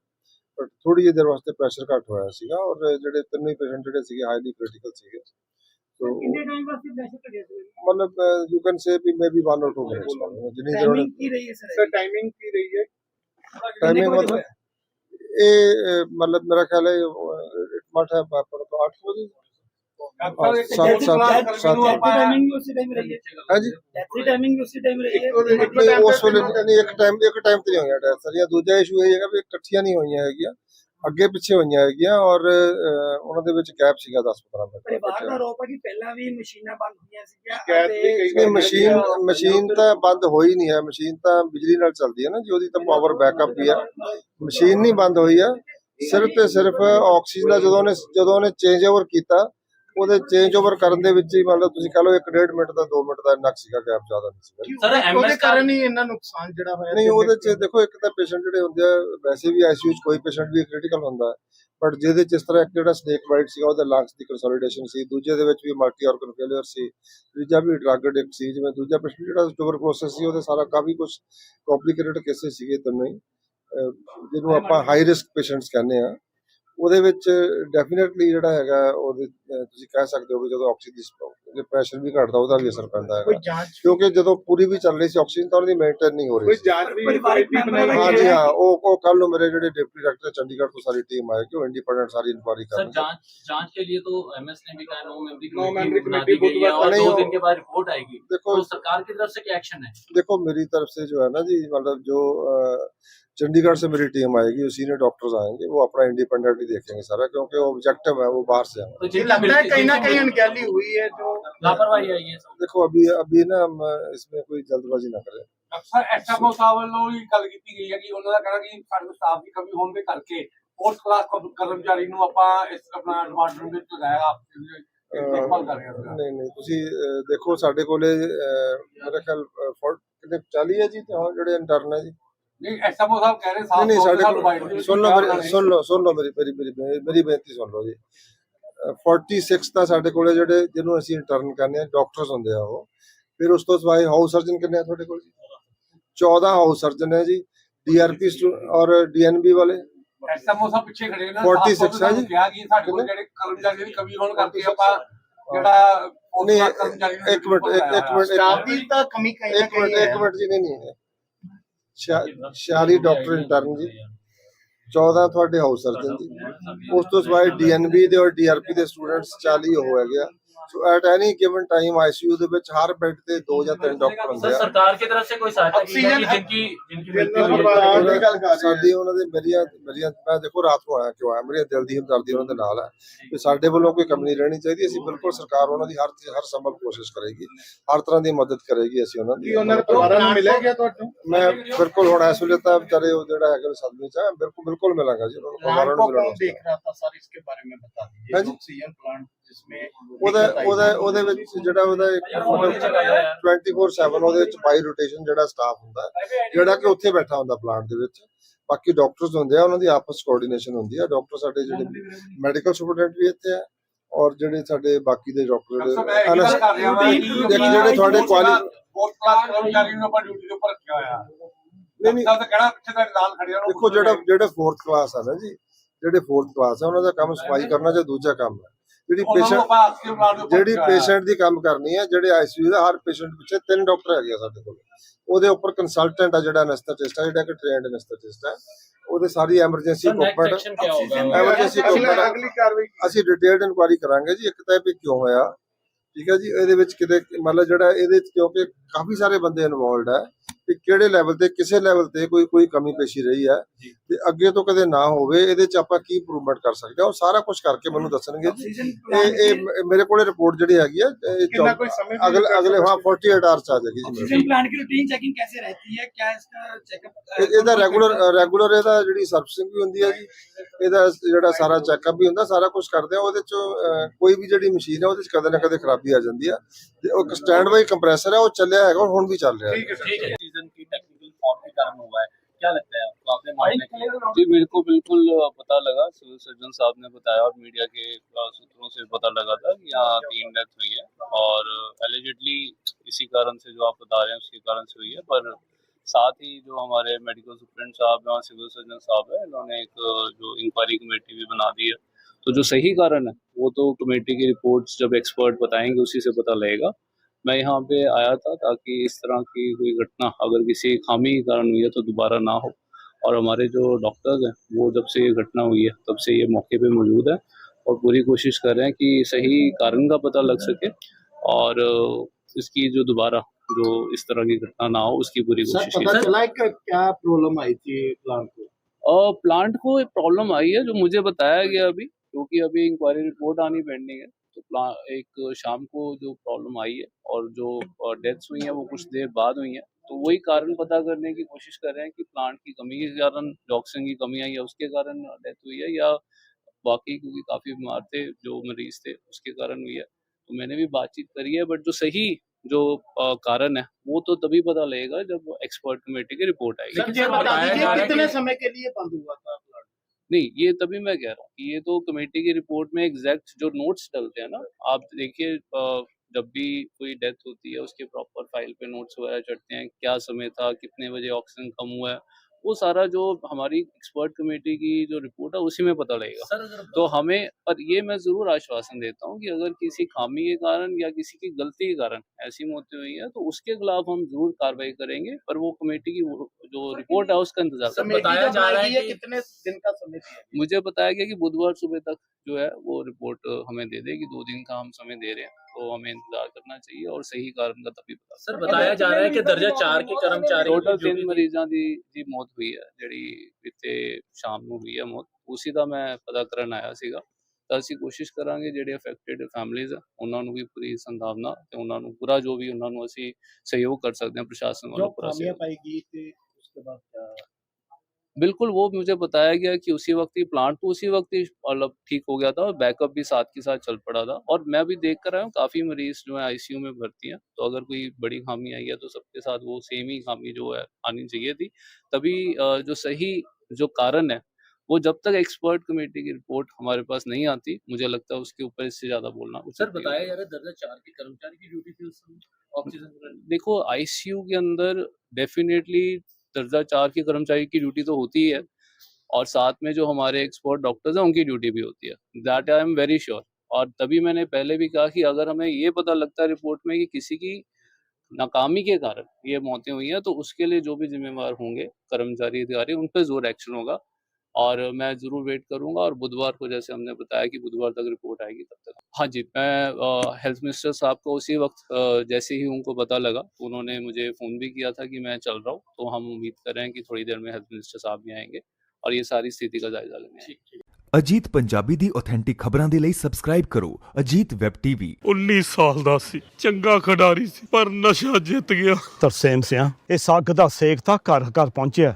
ਪਰ ਥੋੜੀ ਦੇਰ ਵਾਸਤੇ ਪ੍ਰੈਸ਼ਰ ਘਟ ਹੋਇਆ ਸੀਗਾ ਔਰ ਜਿਹੜੇ ਤਿੰਨ ਹੀ ਪੇਸ਼ੈਂਟ ਜਿਹੜੇ ਸੀਗੇ ਹਾਈਲੀ ਕ੍ਰਿਟੀਕਲ ਸੀਗੇ ਸੋ ਕਿੰਨੇ ਟਾਈਮ ਵਾਸਤੇ ਪ੍ਰੈਸ਼ਰ ਘਟਿਆ ਸੀ ਮਤਲਬ ਯੂ ਕੈਨ ਸੇ ਵੀ ਮੇਬੀ 1 ਔਰ 2 ਮਿੰਟਸ ਜਿੰਨੀ ਦੇਰ ਟਾਈਮਿੰਗ ਕੀ ਰਹੀ ਹੈ ਸਰ ਟਾਈਮਿੰਗ ਕੀ ਰਹੀ ਹੈ ਟਾਈਮਿੰਗ ਮਤਲਬ ਇਹ ਮਤਲਬ ਮੇਰਾ ਖਿਆਲ ਹੈ ਮਠ ਹੈ ਬਾਪਰ ਤੋਂ 8 ਵਜੇ ਸੱਤ ਸੱਤ ਸੱਤ ਟਾਈਮਿੰਗ ਉਸੇ ਟਾਈਮ ਰਹੀ ਹੈ ਹਾਂਜੀ ਐਵਰੀ ਟਾਈਮਿੰਗ ਉਸੇ ਟਾਈਮ ਰਹੀ ਹੈ ਉਸ ਵੇਲੇ ਨਹੀਂ ਇੱਕ ਟਾਈਮ ਇੱਕ ਟਾਈਮ ਤੇ ਨਹੀਂ ਹੋਇਆ ਡਾਇਰ ਸਰ ਜਾਂ ਦੂਜਾ ਇਸ਼ੂ ਇਹ ਹੈਗਾ ਵੀ ਇਕੱਠੀਆਂ ਨਹੀਂ ਹੋਈਆਂ ਹੈਗੀਆਂ ਅੱਗੇ ਪਿੱਛੇ ਹੋਈਆਂ ਹੈਗੀਆਂ ਔਰ ਉਹਨਾਂ ਦੇ ਵਿੱਚ ਗੈਪ ਸੀਗਾ 10-15 ਮਿੰਟ ਪਰਿਵਾਰ ਦਾ ਰੋਪ ਹੈ ਕਿ ਪਹਿਲਾਂ ਵੀ ਮਸ਼ੀਨਾਂ ਬੰਦ ਹੋਈਆਂ ਸੀਗੀਆਂ ਤੇ ਮਸ਼ੀਨ ਮਸ਼ੀਨ ਤਾਂ ਬੰਦ ਹੋਈ ਨਹੀਂ ਹੈ ਮਸ਼ੀਨ ਤਾਂ ਬਿਜਲੀ ਨਾਲ ਚੱਲਦੀ ਹੈ ਨਾ ਜੀ ਉਹਦੀ ਤਾਂ ਪਾਵਰ ਬੈਕਅਪ ਵੀ ਹੈ ਮਸ਼ੀਨ ਨਹੀਂ ਬੰਦ ਹੋਈ ਹੈ ਸਿਰਫ ਤੇ ਸਿਰਫ ਆਕਸੀਜਨ ਦਾ ਜਦੋਂ ਨੇ ਜਦੋਂ ਨੇ ਚੇਂਜ ਓਵਰ ਕੀਤਾ ਉਹਦੇ ਚੇਂਜ ਓਵਰ ਕਰਨ ਦੇ ਵਿੱਚ ਹੀ ਮਤਲਬ ਤੁਸੀਂ ਕਹ ਲਓ 1.5 ਮਿੰਟ ਦਾ 2 ਮਿੰਟ ਦਾ ਇੰਨਾ ਸੀਗਾ ਗੈਪ ਜ਼ਿਆਦਾ ਨਹੀਂ ਸੀਗਾ ਸਰ ਐਮਐਸ ਕਾਰਨ ਹੀ ਇੰਨਾ ਨੁਕਸਾਨ ਜਿਹੜਾ ਹੋਇਆ ਨਹੀਂ ਉਹਦੇ ਚ ਦੇਖੋ ਇੱਕ ਤਾਂ ਪੇਸ਼ੈਂਟ ਜਿਹੜੇ ਹੁੰਦੇ ਆ ਵੈਸੇ ਵੀ ਆਈਸੀਯੂ ਚ ਕੋਈ ਪੇਸ਼ੈਂਟ ਵੀ ਕ੍ਰਿਟੀਕਲ ਹੁੰਦਾ ਹੈ ਬਟ ਜਿਹਦੇ ਚ ਇਸ ਤਰ੍ਹਾਂ ਇੱਕ ਜਿਹੜਾ ਸਨੇਕ ਬਾਈਟ ਸੀਗਾ ਉਹਦੇ ਲੰਗਸ ਦੀ ਕੰਸੋਲੀਡੇਸ਼ਨ ਸੀ ਦੂਜੇ ਦੇ ਵਿੱਚ ਵੀ ਮਲਟੀ ਆਰਗਨ ਫੇਲਿਅਰ ਸੀ ਤੀਜਾ ਵੀ ਡਰੱਗ ਐਡਿਕਟ ਸੀ ਜਿਵੇਂ ਦੂਜਾ ਪੇਸ਼ੈਂਟ ਜਿਹੜਾ ਟੂਬਰਕਲੋਸਿਸ ਸੀ ਉਹਦੇ ਸਾਰਾ ਕਾਫੀ ਕੁਝ ਕੰਪਲਿਕੇਟਡ ਕੇਸਸ ਸੀਗੇ ਤਨ ਨਹੀਂ ਜਿਹਨੂੰ ਆਪਾਂ ਹਾਈ ਰਿਸਕ ਪੇਸ਼ੈਂਟਸ ਕਹਿੰਦੇ ਆ ਉਹਦੇ ਵਿੱਚ ਡੈਫੀਨਿਟਲੀ ਜਿਹੜਾ ਹੈਗਾ ਉਹ ਤੁਸੀਂ ਕਹਿ ਸਕਦੇ ਹੋ ਕਿ ਜਦੋਂ ਆਕਸੀਜਨ ਦੀ ਪ੍ਰੈਸ਼ਰ ਵੀ ਘਟਦਾ ਉਹਦਾ ਵੀ ਅਸਰ ਪੈਂਦਾ ਹੈ ਕਿਉਂਕਿ ਜਦੋਂ ਪੂਰੀ ਵੀ ਚੱਲ ਰਹੀ ਸੀ ਆਕਸੀਜਨ ਤਾਂ ਉਹਦੀ ਮੇਨਟੇਨ ਨਹੀਂ ਹੋ ਰਹੀ ਸੀ ਹਾਂ ਜੀ ਹਾਂ ਉਹ ਉਹ ਕੱਲ ਨੂੰ ਮੇਰੇ ਜਿਹੜੇ ਡਿਪਟੀ ਡਾਕਟਰ ਚੰਡੀਗੜ੍ਹ ਤੋਂ ਸਾਰੀ ਟੀਮ ਆਏ ਕਿ ਉਹ ਇੰਡੀਪੈਂਡੈਂਟ ਸਾਰੀ ਇਨਕੁਆਇਰੀ ਕਰ ਰਹੀ ਜਾਂਚ ਜਾਂਚ ਕੇ ਲਈ ਤਾਂ ਐਮਐਸ ਨੇ ਵੀ ਕਹਾ ਨੋ ਮੈਂਬਰੀ ਕਮੇਟੀ ਬੁੱਧਵਾਰ और दो दिन के बाद रिपोर्ट आएगी देखो तो सरकार की तरफ से ਐਕਸ਼ਨ ਹੈ ਦੇਖੋ ਮੇਰੀ मेरी ਸੇ ਜੋ ਹੈ ਨਾ ਜੀ ਮਤਲਬ ਜੋ ਚੰਡੀਗੜ੍ਹ ਸੇ ਮੇਰੀ ਟੀਮ ਆਏਗੀ आएगी सीनियर ਡਾਕਟਰਸ आएंगे ਉਹ ਆਪਣਾ ਇੰਡੀਪੈਂਡੈਂਟਲੀ देखेंगे ਸਾਰਾ क्योंकि वो ऑब्जेक्टिव है वो बाहर से है तो लगता है कहीं ना कहीं अनगैली हुई है जो लापरवाही आई है देखो अभी अभी ना हम इसमें कोई जल्दबाजी ना करें ਸਰ ਐਸਐਮਓ ਸਾਹਿਬ ਵੱਲੋਂ ਹੀ ਗੱਲ ਕੀਤੀ ਗਈ ਹੈ ਕਿ ਉਹਨਾਂ ਦਾ ਕਹਿਣਾ ਕਿ ਸਾਡੇ ਸਟਾਫ ਦੀ ਕਮੀ ਹੋਣ ਦੇ ਕਰਕੇ ਫੋਰਥ ਕਲਾਸ ਕਰਮਚਾਰੀ ਨੂੰ ਆਪਾਂ ਇਸ ਆਪਣਾ ਡਿਪਾਰਟਮੈਂਟ ਵਿੱਚ ਲਗਾਇਆ ਦੇਖਭਾਲ ਕਰ ਰਹੇ ਹਾਂ ਨਹੀਂ ਨਹੀਂ ਤੁਸੀਂ ਦੇਖੋ ਸਾਡੇ ਕੋਲੇ ਮੇਰੇ ਖਿਆਲ ਕਿੰਨੇ 40 ਹੈ ਜੀ ਤੇ ਜਿਹੜੇ ਇੰਟਰਨ ਹੈ ਜੀ ਨਹੀਂ ਐਸਐਮਓ ਸਾਹਿਬ ਕਹਿ ਰਹੇ ਸਾਹਿਬ ਨਹੀਂ ਸਾਡੇ ਸੁਣ ਲਓ ਸੁਣ ਲਓ ਸੁਣ ਲਓ ਮੇਰੀ ਮੇਰੀ ਮੇਰੀ ਬੇਨਤੀ ਸੁਣ ਲਓ ਜੀ 46 ਤਾਂ ਸਾਡੇ ਕੋਲੇ ਜਿਹੜੇ ਜਿਹਨੂੰ ਅਸੀਂ ਇੰਟਰਨ ਕਰਨੇ ਆ ਡਾਕਟਰਸ ਹੁੰਦੇ ਆ ਉਹ ਫਿਰ ਉਸ ਤੋਂ ਬਾਅਦ ਹਾਊਸ ਸਰਜਨ ਕਿੰਨੇ ਆ ਤੁਹਾਡੇ ਕੋਲ 14 ਹਾਊਸ ਸਰਜਨ ਹੈ ਜੀ ਡੀਆਰਪੀ ਔਰ ਡੀਐਨਬੀ ਵਾਲੇ ਐਸਐਮਓ ਸਭ ਪਿੱਛੇ ਖੜੇ ਨੇ 46 ਹੈ ਜੀ ਕਿਹਾ ਕਿ ਸਾਡੇ ਕੋਲ ਜਿਹੜੇ ਕਰਮਚਾਰੀ ਵੀ ਕਮੀ ਹੋਣ ਕਰਕੇ ਆਪਾਂ ਜਿਹੜਾ ਉਹਨੇ ਇੱਕ ਮਿੰਟ ਇੱਕ ਮਿੰਟ ਸਟਾਫ ਦੀ ਤਾਂ ਕਮੀ ਕਹੀ ਇੱਕ ਮਿੰਟ ਇੱਕ ਮਿੰਟ ਜੀ ਨਹੀਂ ਨਹੀਂ 46 ਡਾਕਟਰ ਇੰਟਰਨ ਜੀ 14 ਤੁਹਾਡੇ ਹਾਊਸ ਸਰਜਨ ਦੀ ਉਸ ਤੋਂ ਸਿਵਾਏ ਡੀਐਨਬੀ ਦੇ ਔਰ ਡੀਆਰਪੀ ਦੇ ਸਟੂਡੈਂਟਸ 40 ਹੋ ਗਿਆ at any given time ICU ਦੇ ਵਿੱਚ ਹਰ ਬੈੱਡ ਤੇ ਦੋ ਜਾਂ ਤਿੰਨ ਡਾਕਟਰ ਹੁੰਦੇ ਆ ਸਰਕਾਰ ਕੀ तरफ ਸੇ ਕੋਈ ਸਹਾਇਤਾ ਕੀ जाएगी जिनकी जिनकी मृत्यु हुई ਦੀ ਗੱਲ ਕਰ ਰਹੇ ਸਾਡੀ ਉਹਨਾਂ ਦੇ ਮੇਰੀਆਂ ਮੇਰੀਆਂ ਮੈਂ ਦੇਖੋ ਰਾਤ ਨੂੰ ਆਇਆ ਕਿਉਂ ਆਇਆ ਮੇਰੀ ਦਿਲ ਦੀ ਹਮਦਰਦੀ ਉਹਨਾਂ ਦੇ ਨਾਲ ਹੈ ਕਿ ਸਾਡੇ ਵੱਲੋਂ ਕੋਈ ਕਮੀ ਨਹੀਂ ਰਹਿਣੀ ਚਾਹੀਦੀ ਅਸੀਂ ਬਿਲਕੁਲ ਸਰਕਾਰ ਉਹਨਾਂ ਦੀ ਹਰ ਹਰ ਸੰਭਵ ਕੋਸ਼ਿਸ਼ ਕਰੇਗੀ ਹਰ ਤਰ੍ਹਾਂ ਦੀ ਮਦਦ ਕਰੇਗੀ ਅਸੀਂ ਉਹਨਾਂ ਦੀ ਉਹਨਾਂ ਨੂੰ ਦੁਬਾਰਾ ਨਹੀਂ ਮਿਲੇਗਾ ਤੁਹਾਨੂੰ ਮੈਂ ਬਿਲਕੁਲ ਹੁਣ ਇਸ ਵੇਲੇ ਤਾਂ ਵਿਚਾਰੇ ਉਹ ਜਿਹੜਾ ਹੈਗਾ ਵੀ ਸਦਮੇ ਚ ਬਿਲਕੁਲ ਬਿਲਕੁਲ ਮਿਲਾਂਗਾ ਜੀ ਉਹਨਾਂ ਨੂੰ ਦੁਬਾਰਾ ਨਹੀਂ ਮਿਲਾਂਗਾ ਦੇਖ कौन ਤਾਂ रहा ਇਸਕੇ ਬਾਰੇ ਮੈਂ ਬਤਾ ਦਿੱਤੀ बता दीजिए हाँ जी। ऑक्सीजन ਉਹਦਾ ਉਹਦਾ ਉਹਦੇ ਵਿੱਚ ਜਿਹੜਾ ਉਹਦਾ ਇੱਕ ਮਤਲਬ 24/7 ਉਹਦੇ ਵਿੱਚ ਬਾਈ ਰੋਟੇਸ਼ਨ ਜਿਹੜਾ ਸਟਾਫ ਹੁੰਦਾ ਜਿਹੜਾ ਕਿ ਉੱਥੇ ਬੈਠਾ ਹੁੰਦਾ ਪਲਾਂਟ ਦੇ ਵਿੱਚ ਬਾਕੀ ਡਾਕਟਰਸ ਹੁੰਦੇ ਆ ਉਹਨਾਂ ਦੀ ਆਪਸ ਕੋਆਰਡੀਨੇਸ਼ਨ ਹੁੰਦੀ ਆ ਡਾਕਟਰ ਸਾਡੇ ਜਿਹੜੇ ਮੈਡੀਕਲ ਸੁਪਰਡੈਂਟ ਵੀ ਇੱਥੇ ਆ ਔਰ ਜਿਹੜੇ ਸਾਡੇ ਬਾਕੀ ਦੇ ਡਾਕਟਰ ਜਿਹੜੇ ਤੁਹਾਡੇ ਕੁਆਲੀ ਪੋਸਟ ਕਲਾਸ ਕਰਮਚਾਰੀ ਨੂੰ ਆਪਾਂ ਡਿਊਟੀ ਦੇ ਉੱਪਰ ਰੱਖਿਆ ਹੋਇਆ ਨਹੀਂ ਨਹੀਂ ਤਾਂ ਕਿਹੜਾ ਪਿੱਛੇ ਤੁਹਾਡੇ ਨਾਲ ਖੜਿਆ ਦੇਖੋ ਜਿਹੜਾ ਜਿਹੜੇ 4th ਕਲਾਸ ਆ ਨਾ ਜੀ ਜਿਹੜੇ 4th ਕਲਾਸ ਆ ਉਹਨਾਂ ਦਾ ਕੰਮ ਸਫਾਈ ਕਰਨਾ ਜਾਂ ਦੂਜਾ ਕੰਮ ਹੈ ਜਿਹੜੀ ਪੇਸ਼ੈਂਟ ਜਿਹੜੀ ਪੇਸ਼ੈਂਟ ਦੀ ਕੰਮ ਕਰਨੀ ਹੈ ਜਿਹੜੇ ਆਈਸੀਯੂ ਦਾ ਹਰ ਪੇਸ਼ੈਂਟ ਪਿੱਛੇ ਤਿੰਨ ਡਾਕਟਰ ਹੈਗੇ ਆ ਸਾਡੇ ਕੋਲ ਉਹਦੇ ਉੱਪਰ ਕੰਸਲਟੈਂਟ ਆ ਜਿਹੜਾ ਐਨਸਥੈਟਿਸਟ ਆ ਜਿਹੜਾ ਕਿ ਟ੍ਰੇਨਡ ਐਨਸਥੈਟਿਸਟ ਆ ਉਹਦੇ ਸਾਰੀ ਐਮਰਜੈਂਸੀ ਕੋਪਰੇਟ ਐਮਰਜੈਂਸੀ ਕਾਰਵਾਈ ਅਸੀਂ ਡਿਟੇਲਡ ਇਨਕੁਆਰੀ ਕਰਾਂਗੇ ਜੀ ਇੱਕ ਤਾਂ ਇਹ ਵੀ ਕਿਉਂ ਹੋਇਆ ਠੀਕ ਹੈ ਜੀ ਇਹਦੇ ਵਿੱਚ ਕਿਤੇ ਮਤਲਬ ਜਿਹੜਾ ਇਹਦੇ ਵਿੱਚ ਕਿਉਂਕਿ ਕਾਫੀ ਸਾਰੇ ਬੰਦੇ ਇਨਵੋਲਡ ਹੈ ਕਿ ਕਿਹੜੇ ਲੈਵਲ ਤੇ ਕਿਸੇ ਲੈਵਲ ਤੇ ਕੋਈ ਕੋਈ ਕਮੀ ਪੇਸ਼ੀ ਰਹੀ ਹੈ ਤੇ ਅੱਗੇ ਤੋਂ ਕਦੇ ਨਾ ਹੋਵੇ ਇਹਦੇ ਚ ਆਪਾਂ ਕੀ ਇੰਪਰੂਵਮੈਂਟ ਕਰ ਸਕਦੇ ਹਾਂ ਉਹ ਸਾਰਾ ਕੁਝ ਕਰਕੇ ਮੈਨੂੰ ਦੱਸਣਗੇ ਇਹ ਇਹ ਮੇਰੇ ਕੋਲੇ ਰਿਪੋਰਟ ਜਿਹੜੀ ਹੈਗੀ ਹੈ ਅਗਲੇ ਅਗਲੇ ਹਾਂ 48 ਆਵਰਸ ਆ ਜਾਏਗੀ ਜੀ ਪਲਾਨ ਕਿ ਰੂਟੀਨ ਚੈਕਿੰਗ ਕਿਵੇਂ ਰਹਤੀ ਹੈ ਕਿਆ ਇਸ ਦਾ ਚੈੱਕਅਪ ਇਹਦਾ ਰੈਗੂਲਰ ਰੈਗੂਲਰ ਇਹਦਾ ਜਿਹੜੀ ਸਰਵਿਸਿੰਗ ਵੀ ਹੁੰਦੀ ਹੈ ਜੀ ਇਹਦਾ ਜਿਹੜਾ ਸਾਰਾ ਚੈੱਕਅਪ ਵੀ ਹੁੰਦਾ ਸਾਰਾ ਕੁਝ ਕਰਦੇ ਆ ਉਹਦੇ ਚ ਕੋਈ ਵੀ ਜਿਹੜੀ ਮਸ਼ੀਨ ਹੈ ਉਹਦੇ ਚ ਕਦੇ ਨਾ ਕਦੇ ਖਰਾਬੀ ਆ ਜਾਂਦੀ ਆ ਤੇ ਉਹ ਸਟੈਂਡ ਬਾਈ ਕੰਪਰੈਸਰ ਹੈ ਉਹ ਚੱਲਿਆ ਰਿਹਾ है और है भी चल रहा है जी मेरे को बिल्कुल पता लगा सिविल सर्जन साहब ने बताया और मीडिया के सूत्रों से पता लगा था कि यहाँ तीन डेथ हुई है और एलिजिडली इसी कारण से जो आप बता रहे हैं उसके कारण से हुई है पर साथ ही जो हमारे मेडिकल सुप्रिंट साहब है और सिविल सर्जन साहब है इन्होंने एक जो इंक्वायरी कमेटी भी बना दी है तो जो सही कारण है वो तो कमेटी की रिपोर्ट जब एक्सपर्ट बताएंगे उसी से पता लगेगा मैं यहाँ पे आया था ताकि इस तरह की कोई घटना अगर किसी खामी के कारण हुई है तो दोबारा ना हो और हमारे जो डॉक्टर्स हैं वो जब से ये घटना हुई है तब से ये मौके पे मौजूद है और पूरी कोशिश कर रहे हैं कि सही कारण का पता लग सके और इसकी जो दोबारा जो इस तरह की घटना ना हो उसकी पूरी कोशिश पता चला क्या प्रॉब्लम आई थी प्लांट को और प्लांट को प्रॉब्लम आई है जो मुझे बताया गया अभी क्योंकि अभी इंक्वायरी रिपोर्ट आनी पेंडिंग है तो एक शाम को जो प्रॉब्लम आई है और जो डेथ्स हुई हैं वो कुछ देर बाद हुई हैं तो वही कारण पता करने की कोशिश कर रहे हैं कि प्लांट की कमी के कारण डॉक्सिन की कमी आई है उसके कारण डेथ हुई है या बाकी क्योंकि काफ़ी बीमार थे जो मरीज थे उसके कारण हुई है तो मैंने भी बातचीत करी है बट जो सही जो कारण है वो तो तभी पता लगेगा जब एक्सपर्ट कमेटी की रिपोर्ट आएगी कितने समय के लिए बंद हुआ था नहीं ये तभी मैं कह रहा हूँ कि ये तो कमेटी की रिपोर्ट में एग्जैक्ट जो नोट्स डलते हैं ना आप देखिए जब भी कोई डेथ होती है उसके प्रॉपर फाइल पे नोट्स वगैरह चढ़ते हैं क्या समय था कितने बजे ऑक्सीजन कम हुआ है वो सारा जो हमारी एक्सपर्ट कमेटी की जो रिपोर्ट है उसी में पता लगेगा तो हमें और ये मैं ज़रूर आश्वासन देता हूँ कि अगर किसी खामी के कारण या किसी की गलती के कारण ऐसी मौतें हुई है तो उसके खिलाफ हम जरूर कार्रवाई करेंगे पर वो कमेटी की जो रिपोर्ट है उसका इंतजार बताया जा रहा है कितने दिन का समय मुझे बताया गया कि बुधवार सुबह तक जो है वो रिपोर्ट हमें दे देगी दो दिन का हम समय दे रहे हैं को हमें इंतजार करना चाहिए और सही कारण का तभी पता ਸਰ ਬਤਾਇਆ ਜਾ ਰਿਹਾ ਹੈ ਕਿ ਦਰਜਾ 4 ਕੇ ਕਰਮਚਾਰੀ ਟੋਟਲ ਜੋ 3 ਮਰੀਜ਼ਾਂ ਦੀ ਦੀ ਮੌਤ ਹੋਈ ਹੈ ਜਿਹੜੀ ਇੱਥੇ ਸ਼ਾਮ ਨੂੰ ਹੋਈ ਹੈ ਮੌਤ ਉਸੇ ਦਾ ਮੈਂ ਪਤਾ ਕਰਨ ਆਇਆ ਸੀਗਾ ਤਾਂ ਅਸੀਂ ਕੋਸ਼ਿਸ਼ ਕਰਾਂਗੇ ਜਿਹੜੇ ਅਫੈਕਟਡ ਫੈਮਲੀਆਂ ਆ ਉਹਨਾਂ ਨੂੰ ਵੀ ਪੂਰੀ ਸੰਭਾਵਨਾ ਤੇ ਉਹਨਾਂ ਨੂੰ ਪੂਰਾ ਜੋ ਵੀ ਉਹਨਾਂ ਨੂੰ ਅਸੀਂ ਸਹਿਯੋਗ ਕਰ ਸਕਦੇ ਹਾਂ ਪ੍ਰਸ਼ਾਸਨ ਵੱਲੋਂ ਪੂਰਾ ਸਹਿਯੋਗ ਪਾਈਗੀ ਤੇ ਉਸ ਤੋਂ ਬਾਅਦ बिल्कुल वो मुझे बताया गया कि उसी वक्त ही प्लांट तो उसी वक्त ही मतलब ठीक हो गया था और बैकअप भी साथ के साथ चल पड़ा था और मैं भी देख कर आया हूँ काफ़ी मरीज जो है आईसीयू में भर्ती हैं तो अगर कोई बड़ी खामी आई है तो सबके साथ वो सेम ही खामी जो है आनी चाहिए थी तभी जो सही जो कारण है वो जब तक एक्सपर्ट कमेटी की रिपोर्ट हमारे पास नहीं आती मुझे लगता है उसके ऊपर इससे ज्यादा बोलना सर बताया जा रहा है दर्जा चार के कर्मचारी की ड्यूटी थी उस समय ऑक्सीजन देखो आईसीयू के अंदर डेफिनेटली दर्जा चार के कर्मचारी की ड्यूटी तो होती है और साथ में जो हमारे एक्सपर्ट डॉक्टर्स हैं उनकी ड्यूटी भी होती है that I am very sure और तभी मैंने पहले भी कहा कि अगर हमें ये पता लगता है रिपोर्ट में कि किसी की नाकामी के कारण ये मौतें हुई हैं तो उसके लिए जो भी जिम्मेवार होंगे कर्मचारी अधिकारी उन पर जोर एक्शन होगा और मैं ज़रूर वेट करूंगा और बुधवार को जैसे हमने बताया कि बुधवार तक रिपोर्ट आएगी तब तक हाँ जी मैं हेल्थ मिनिस्टर साहब को उसी वक्त आ, जैसे ही उनको पता लगा उन्होंने मुझे फ़ोन भी किया था कि मैं चल रहा हूँ तो हम उम्मीद कर रहे हैं कि थोड़ी देर में हेल्थ मिनिस्टर साहब भी आएंगे और ये सारी स्थिति का जायजा लेने ਅਜੀਤ ਪੰਜਾਬੀ ਦੀ ਆਥੈਂਟਿਕ ਖਬਰਾਂ ਦੇ ਲਈ ਸਬਸਕ੍ਰਾਈਬ ਕਰੋ ਅਜੀਤ ਵੈਬ ਟੀਵੀ 19 ਸਾਲ ਦਾ ਸੀ ਚੰਗਾ ਖਿਡਾਰੀ ਸੀ ਪਰ ਨਸ਼ਾ ਜਿੱਤ ਗਿਆ ਤਰਸੇਮ ਸਿਆ ਇਹ ਸਾਗ ਦਾ ਸੇਕ ਤਾਂ ਘਰ ਘਰ ਪਹੁੰਚਿਆ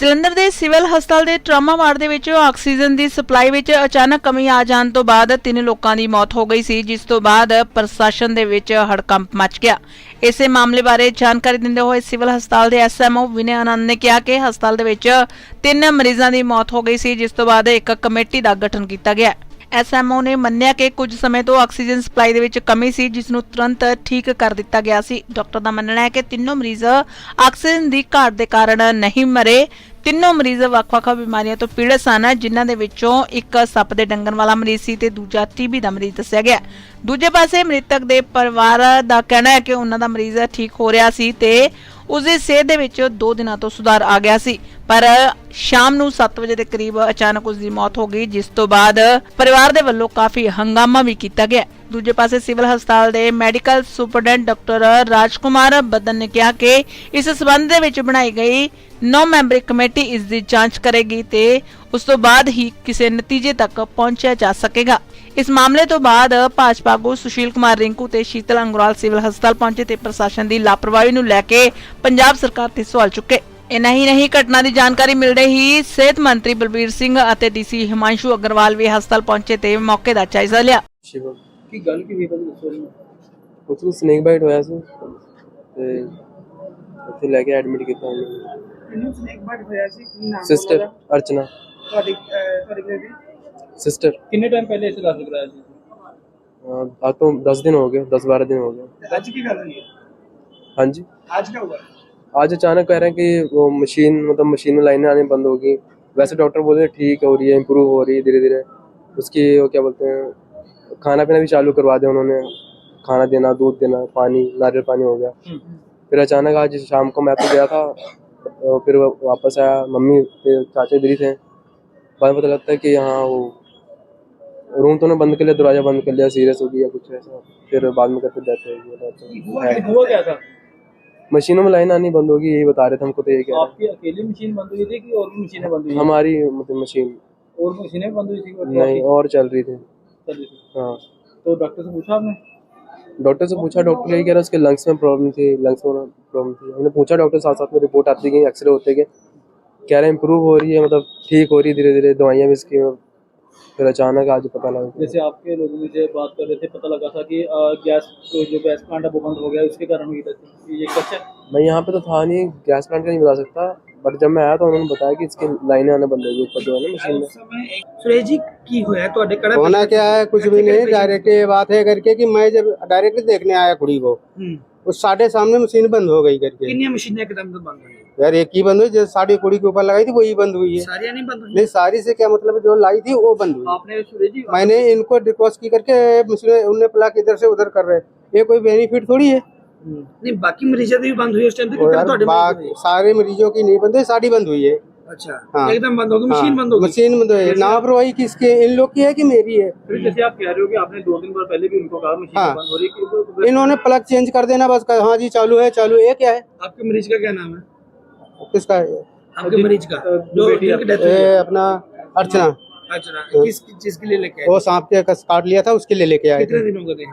ਜਲੰਧਰ ਦੇ ਸਿਵਲ ਹਸਪਤਾਲ ਦੇ ਟਰਾਮਾ ਵਾਰਡ ਦੇ ਵਿੱਚ ਆਕਸੀਜਨ ਦੀ ਸਪਲਾਈ ਵਿੱਚ ਅਚਾਨਕ ਕਮੀ ਆ ਜਾਣ ਤੋਂ ਬਾਅਦ ਤਿੰਨ ਲੋਕਾਂ ਦੀ ਮੌਤ ਹੋ ਗਈ ਸੀ ਜਿਸ ਤੋਂ ਬਾਅਦ ਪ੍ਰਸ਼ਾਸਨ ਦੇ ਵਿੱਚ ਹੜਕੰਪ ਮਚ ਗਿਆ ਇਸੇ ਮਾਮਲੇ ਬਾਰੇ ਜਾਣਕਾਰੀ ਦਿੰਦੇ ਹੋਏ ਸਿਵਲ ਹਸਪਤਾਲ ਦੇ ਐਸਐਮਓ ਵਿਨੇ ਆਨੰਦ ਨੇ ਕਿਹਾ ਕਿ ਹਸਪਤਾਲ ਦੇ ਵਿੱਚ ਤਿੰਨ ਮਰੀਜ਼ਾਂ ਦੀ ਮੌਤ ਹੋ ਗਈ ਸੀ ਜਿਸ ਤੋਂ ਬਾਅਦ ਇੱਕ ਕਮੇਟੀ ਦਾ ਗਠਨ ਕੀਤਾ ਗਿਆ ਹੈ ਐਸਐਮਓ ਨੇ ਮੰਨਿਆ ਕਿ ਕੁਝ ਸਮੇਂ ਤੋਂ ਆਕਸੀਜਨ ਸਪਲਾਈ ਦੇ ਵਿੱਚ ਕਮੀ ਸੀ ਜਿਸ ਨੂੰ ਤੁਰੰਤ ਠੀਕ ਕਰ ਦਿੱਤਾ ਗਿਆ ਸੀ ਡਾਕਟਰ ਦਾ ਮੰਨਣਾ ਹੈ ਕਿ ਤਿੰਨੋਂ ਮਰੀਜ਼ ਆਕਸੀਜਨ ਦੀ ਘਾਟ ਦੇ ਕਾਰਨ ਨਹੀਂ ਮਰੇ ਤਿੰਨੋਂ ਮਰੀਜ਼ ਵੱਖ-ਵੱਖ ਬਿਮਾਰੀਆਂ ਤੋਂ ਪੀੜਤ ਸਨ ਜਿਨ੍ਹਾਂ ਦੇ ਵਿੱਚੋਂ ਇੱਕ ਸੱਪ ਦੇ ਡੰਗਣ ਵਾਲਾ ਮਰੀਜ਼ ਸੀ ਤੇ ਦੂਜਾ ਟੀਬੀ ਦਾ ਮਰੀਜ਼ ਦੱਸਿਆ ਗਿਆ ਦੂਜੇ ਪਾਸੇ ਮ੍ਰਿਤਕ ਦੇ ਪਰਿਵਾਰ ਦਾ ਕਹਿਣਾ ਹੈ ਕਿ ਉਹਨਾਂ ਦਾ ਮਰੀਜ਼ ਠੀਕ ਹੋ ਰਿਹਾ ਸੀ ਤੇ ਉਸ ਦੇ ਸਿਹਤ ਦੇ ਵਿੱਚ 2 ਦਿਨਾਂ ਤੋਂ ਸੁਧਾਰ ਆ ਗਿਆ ਸੀ ਪਰ ਸ਼ਾਮ ਨੂੰ 7 ਵਜੇ ਦੇ ਕਰੀਬ ਅਚਾਨਕ ਉਸ ਦੀ ਮੌਤ ਹੋ ਗਈ ਜਿਸ ਤੋਂ ਬਾਅਦ ਪਰਿਵਾਰ ਦੇ ਵੱਲੋਂ ਕਾਫੀ ਹੰਗਾਮਾ ਵੀ ਕੀਤਾ ਗਿਆ ਦੂਜੇ ਪਾਸੇ ਸਿਵਲ ਹਸਪਤਾਲ ਦੇ ਮੈਡੀਕਲ ਸੁਪਰਡੈਂਟ ਡਾਕਟਰ ਰਾਜਕੁਮਾਰ ਬਦਨ ਨੇ ਕਿਹਾ ਕਿ ਇਸ ਸਬੰਧ ਦੇ ਵਿੱਚ ਬਣਾਈ ਗਈ 9 ਮੈਂਬਰੀ ਕਮੇਟੀ ਇਸ ਦੀ ਜਾਂਚ ਕਰੇਗੀ ਤੇ ਉਸ ਤੋਂ ਬਾਅਦ ਹੀ ਕਿਸੇ ਨਤੀਜੇ ਤੱਕ ਪਹੁੰਚਿਆ ਜਾ ਸਕੇਗਾ ਇਸ ਮਾਮਲੇ ਤੋਂ ਬਾਅਦ ਭਾਜਪਾ ਆਗੂ ਸੁਸ਼ੀਲ ਕੁਮਾਰ ਰਿੰਕੂ ਤੇ ਸ਼ੀਤਲ ਅੰਗਰਾਲ ਸਿਵਲ ਹਸਪਤਾਲ ਪਹੁੰਚੇ ਤੇ ਪ੍ਰਸ਼ਾਸਨ ਦੀ ਲਾਪਰਵਾਹੀ ਨੂੰ ਲੈ ਕੇ ਪੰਜਾਬ ਸਰਕਾਰ ਤੇ ਸਵਾਲ ਚੁੱਕੇ ਇਨਾ ਹੀ ਨਹੀਂ ਘਟਨਾ ਦੀ ਜਾਣਕਾਰੀ ਮਿਲਦੇ ਹੀ ਸਿਹਤ ਮੰਤਰੀ ਬਲਬੀਰ ਸਿੰਘ ਅਤੇ ਡੀਸੀ ਹਿਮਾਂਸ਼ੂ ਅਗਰਵਾਲ ਵੀ ਹਸਪਤਾਲ ਪਹੁੰਚੇ ਤੇ ਮੌਕੇ ਦਾ ਜਾਇਜ਼ਾ ਲਿਆ ਕੀ ਗੱਲ ਕੀ ਹੋਈ ਭਾਜੀ ਦੱਸੋ ਜੀ ਸਨੇਕ ਬਾਈਟ ਹੋਇਆ ਸੀ ਤੇ ਉੱਥੇ ਲੈ ਕੇ ਐਡਮਿਟ ਕੀਤਾ ਉਹਨੂੰ ਸਨੇਕ ਬਾਈਟ ਹੋਇਆ ਸੀ ਕੀ ਨਾਮ ਸਿਸਟਰ ਅਰਚਨਾ ਤੁਹਾਡੀ ਤੁਹਾਡੀ ਗ੍ਰੇਵੀ ਸਿਸਟਰ ਕਿੰਨੇ ਟਾਈਮ ਪਹਿਲੇ ਇਸੇ ਦਾਖਲ ਕਰਾਇਆ ਸੀ ਆ ਤੋਂ 10 ਦਿਨ ਹੋ ਗਏ 10 12 ਦਿਨ ਹੋ ਗਏ ਅੱਜ ਕੀ ਕਰ ਰਹੀ ਹੈ ਹਾਂਜੀ ਅੱਜ ਕੀ ਹੋਇਆ ਅੱਜ ਅਚਾਨਕ ਕਹਿ ਰਹੇ ਕਿ ਉਹ ਮਸ਼ੀਨ ਮਤਲਬ ਮਸ਼ੀਨ ਨੂੰ में ਆਣੇ ਬੰਦ ਹੋ ਗਈ ਵੈਸੇ ਡਾਕਟਰ बोले ਠੀਕ ਹੋ ਰਹੀ ਹੈ ਇੰਪਰੂਵ ਹੋ ਰਹੀ ਹੈ ਧੀਰੇ ਧੀਰੇ ਉਸकी ਉਹ ਕੀ ਬੋਲਤੇ ਹੈ खाना पीना भी चालू करवा दिया उन्होंने खाना देना दूध देना पानी नारियल पानी हो गया हम्म, हम्म। फिर अचानक आज शाम को मैं तो गया था तो फिर वापस आया मम्मी चाचे दीदी थे बाद पता लगता है कि यहाँ वो रूम तो उन्होंने बंद कर लिया दरवाजा बंद कर लिया सीरियस हो गया कुछ ऐसा फिर बाद में करते जाते हैं तो मशीनों में लाइन आनी बंद होगी यही बता रहे थे हमको तो ये क्या आपकी अकेली मशीन बंद हुई थी कि और भी मशीनें बंद हुई हमारी मतलब मशीन और मशीनें बंद हुई थी नहीं और चल रही थी डॉक्टर हाँ। तो डॉक्टर से पूछा आपने डॉक्टर से पूछा डॉक्टर यही कह रहा है उसके लंग्स में प्रॉब्लम थी लंग्स में प्रॉब्लम थी हमने पूछा डॉक्टर साथ साथ में रिपोर्ट आती गई एक्सरे होते गए कह रहे इंप्रूव हो रही है मतलब ठीक हो रही है धीरे धीरे दवाइयाँ भी इसकी मतलब फिर अचानक आज पता लगा जैसे आपके लोग मुझे बात कर रहे थे पता लगा था कि गैस तो जो गैस प्लांट है वो बंद हो गया उसके कारण हुई ये कच्चा मैं यहाँ पे तो था नहीं गैस प्लांट का नहीं बता सकता बट जब मैं आया तो उन्होंने बताया कि इसकी लाइनें आने बंद हो गई ऊपर जो है ना मशीन में सुरेश जी ਕੀ ਹੋਇਆ ਤੁਹਾਡੇ ਘਰ होना क्या है कुछ भी नहीं डायरेक्ट ये बात है करके कि मैं जब डायरेक्ट देखने आया कुड़ी को हम्म। उस साढ़े सामने मशीन बंद हो गई करके मशीन एकदम ਇੱਕਦਮ ਤੋਂ ਬੰਦ यार एक ही बंद हुई जैसे साड़ी कुड़ी के ऊपर लगाई थी वही बंद हुई है सारी नहीं बंद हुई नहीं सारी से क्या मतलब जो लाई थी वो बंद हुई आपने जी मैंने इनको रिक्वेस्ट की करके मशीन उनने प्लाक इधर से उधर कर रहे ये कोई बेनिफिट थोड़ी है हम्म। नहीं बाकी मरीजों की बंद हुई ਹੋਈ ਉਸ सारे मरीजों की नहीं बंद हुई साड़ी बंद हुई है अच्छा हाँ। एकदम हाँ। बंद होगी मशीन बंद होगी मशीन बंद होगी लापरवाही किसके इन लोग की है कि मेरी है जैसे आप कह रहे हो कि आपने दो दिन पहले भी उनको कहा मशीन हाँ, बंद हो रही है इन्होंने प्लग चेंज कर देना बस हाँ जी चालू है चालू ये क्या है आपके मरीज का क्या नाम है किसका है आपके मरीज का जो अपना अर्चना अर्चना किस चीज के लिए लेके वो सांप के काट लिया था उसके लिए लेके आए कितने दिन हो गए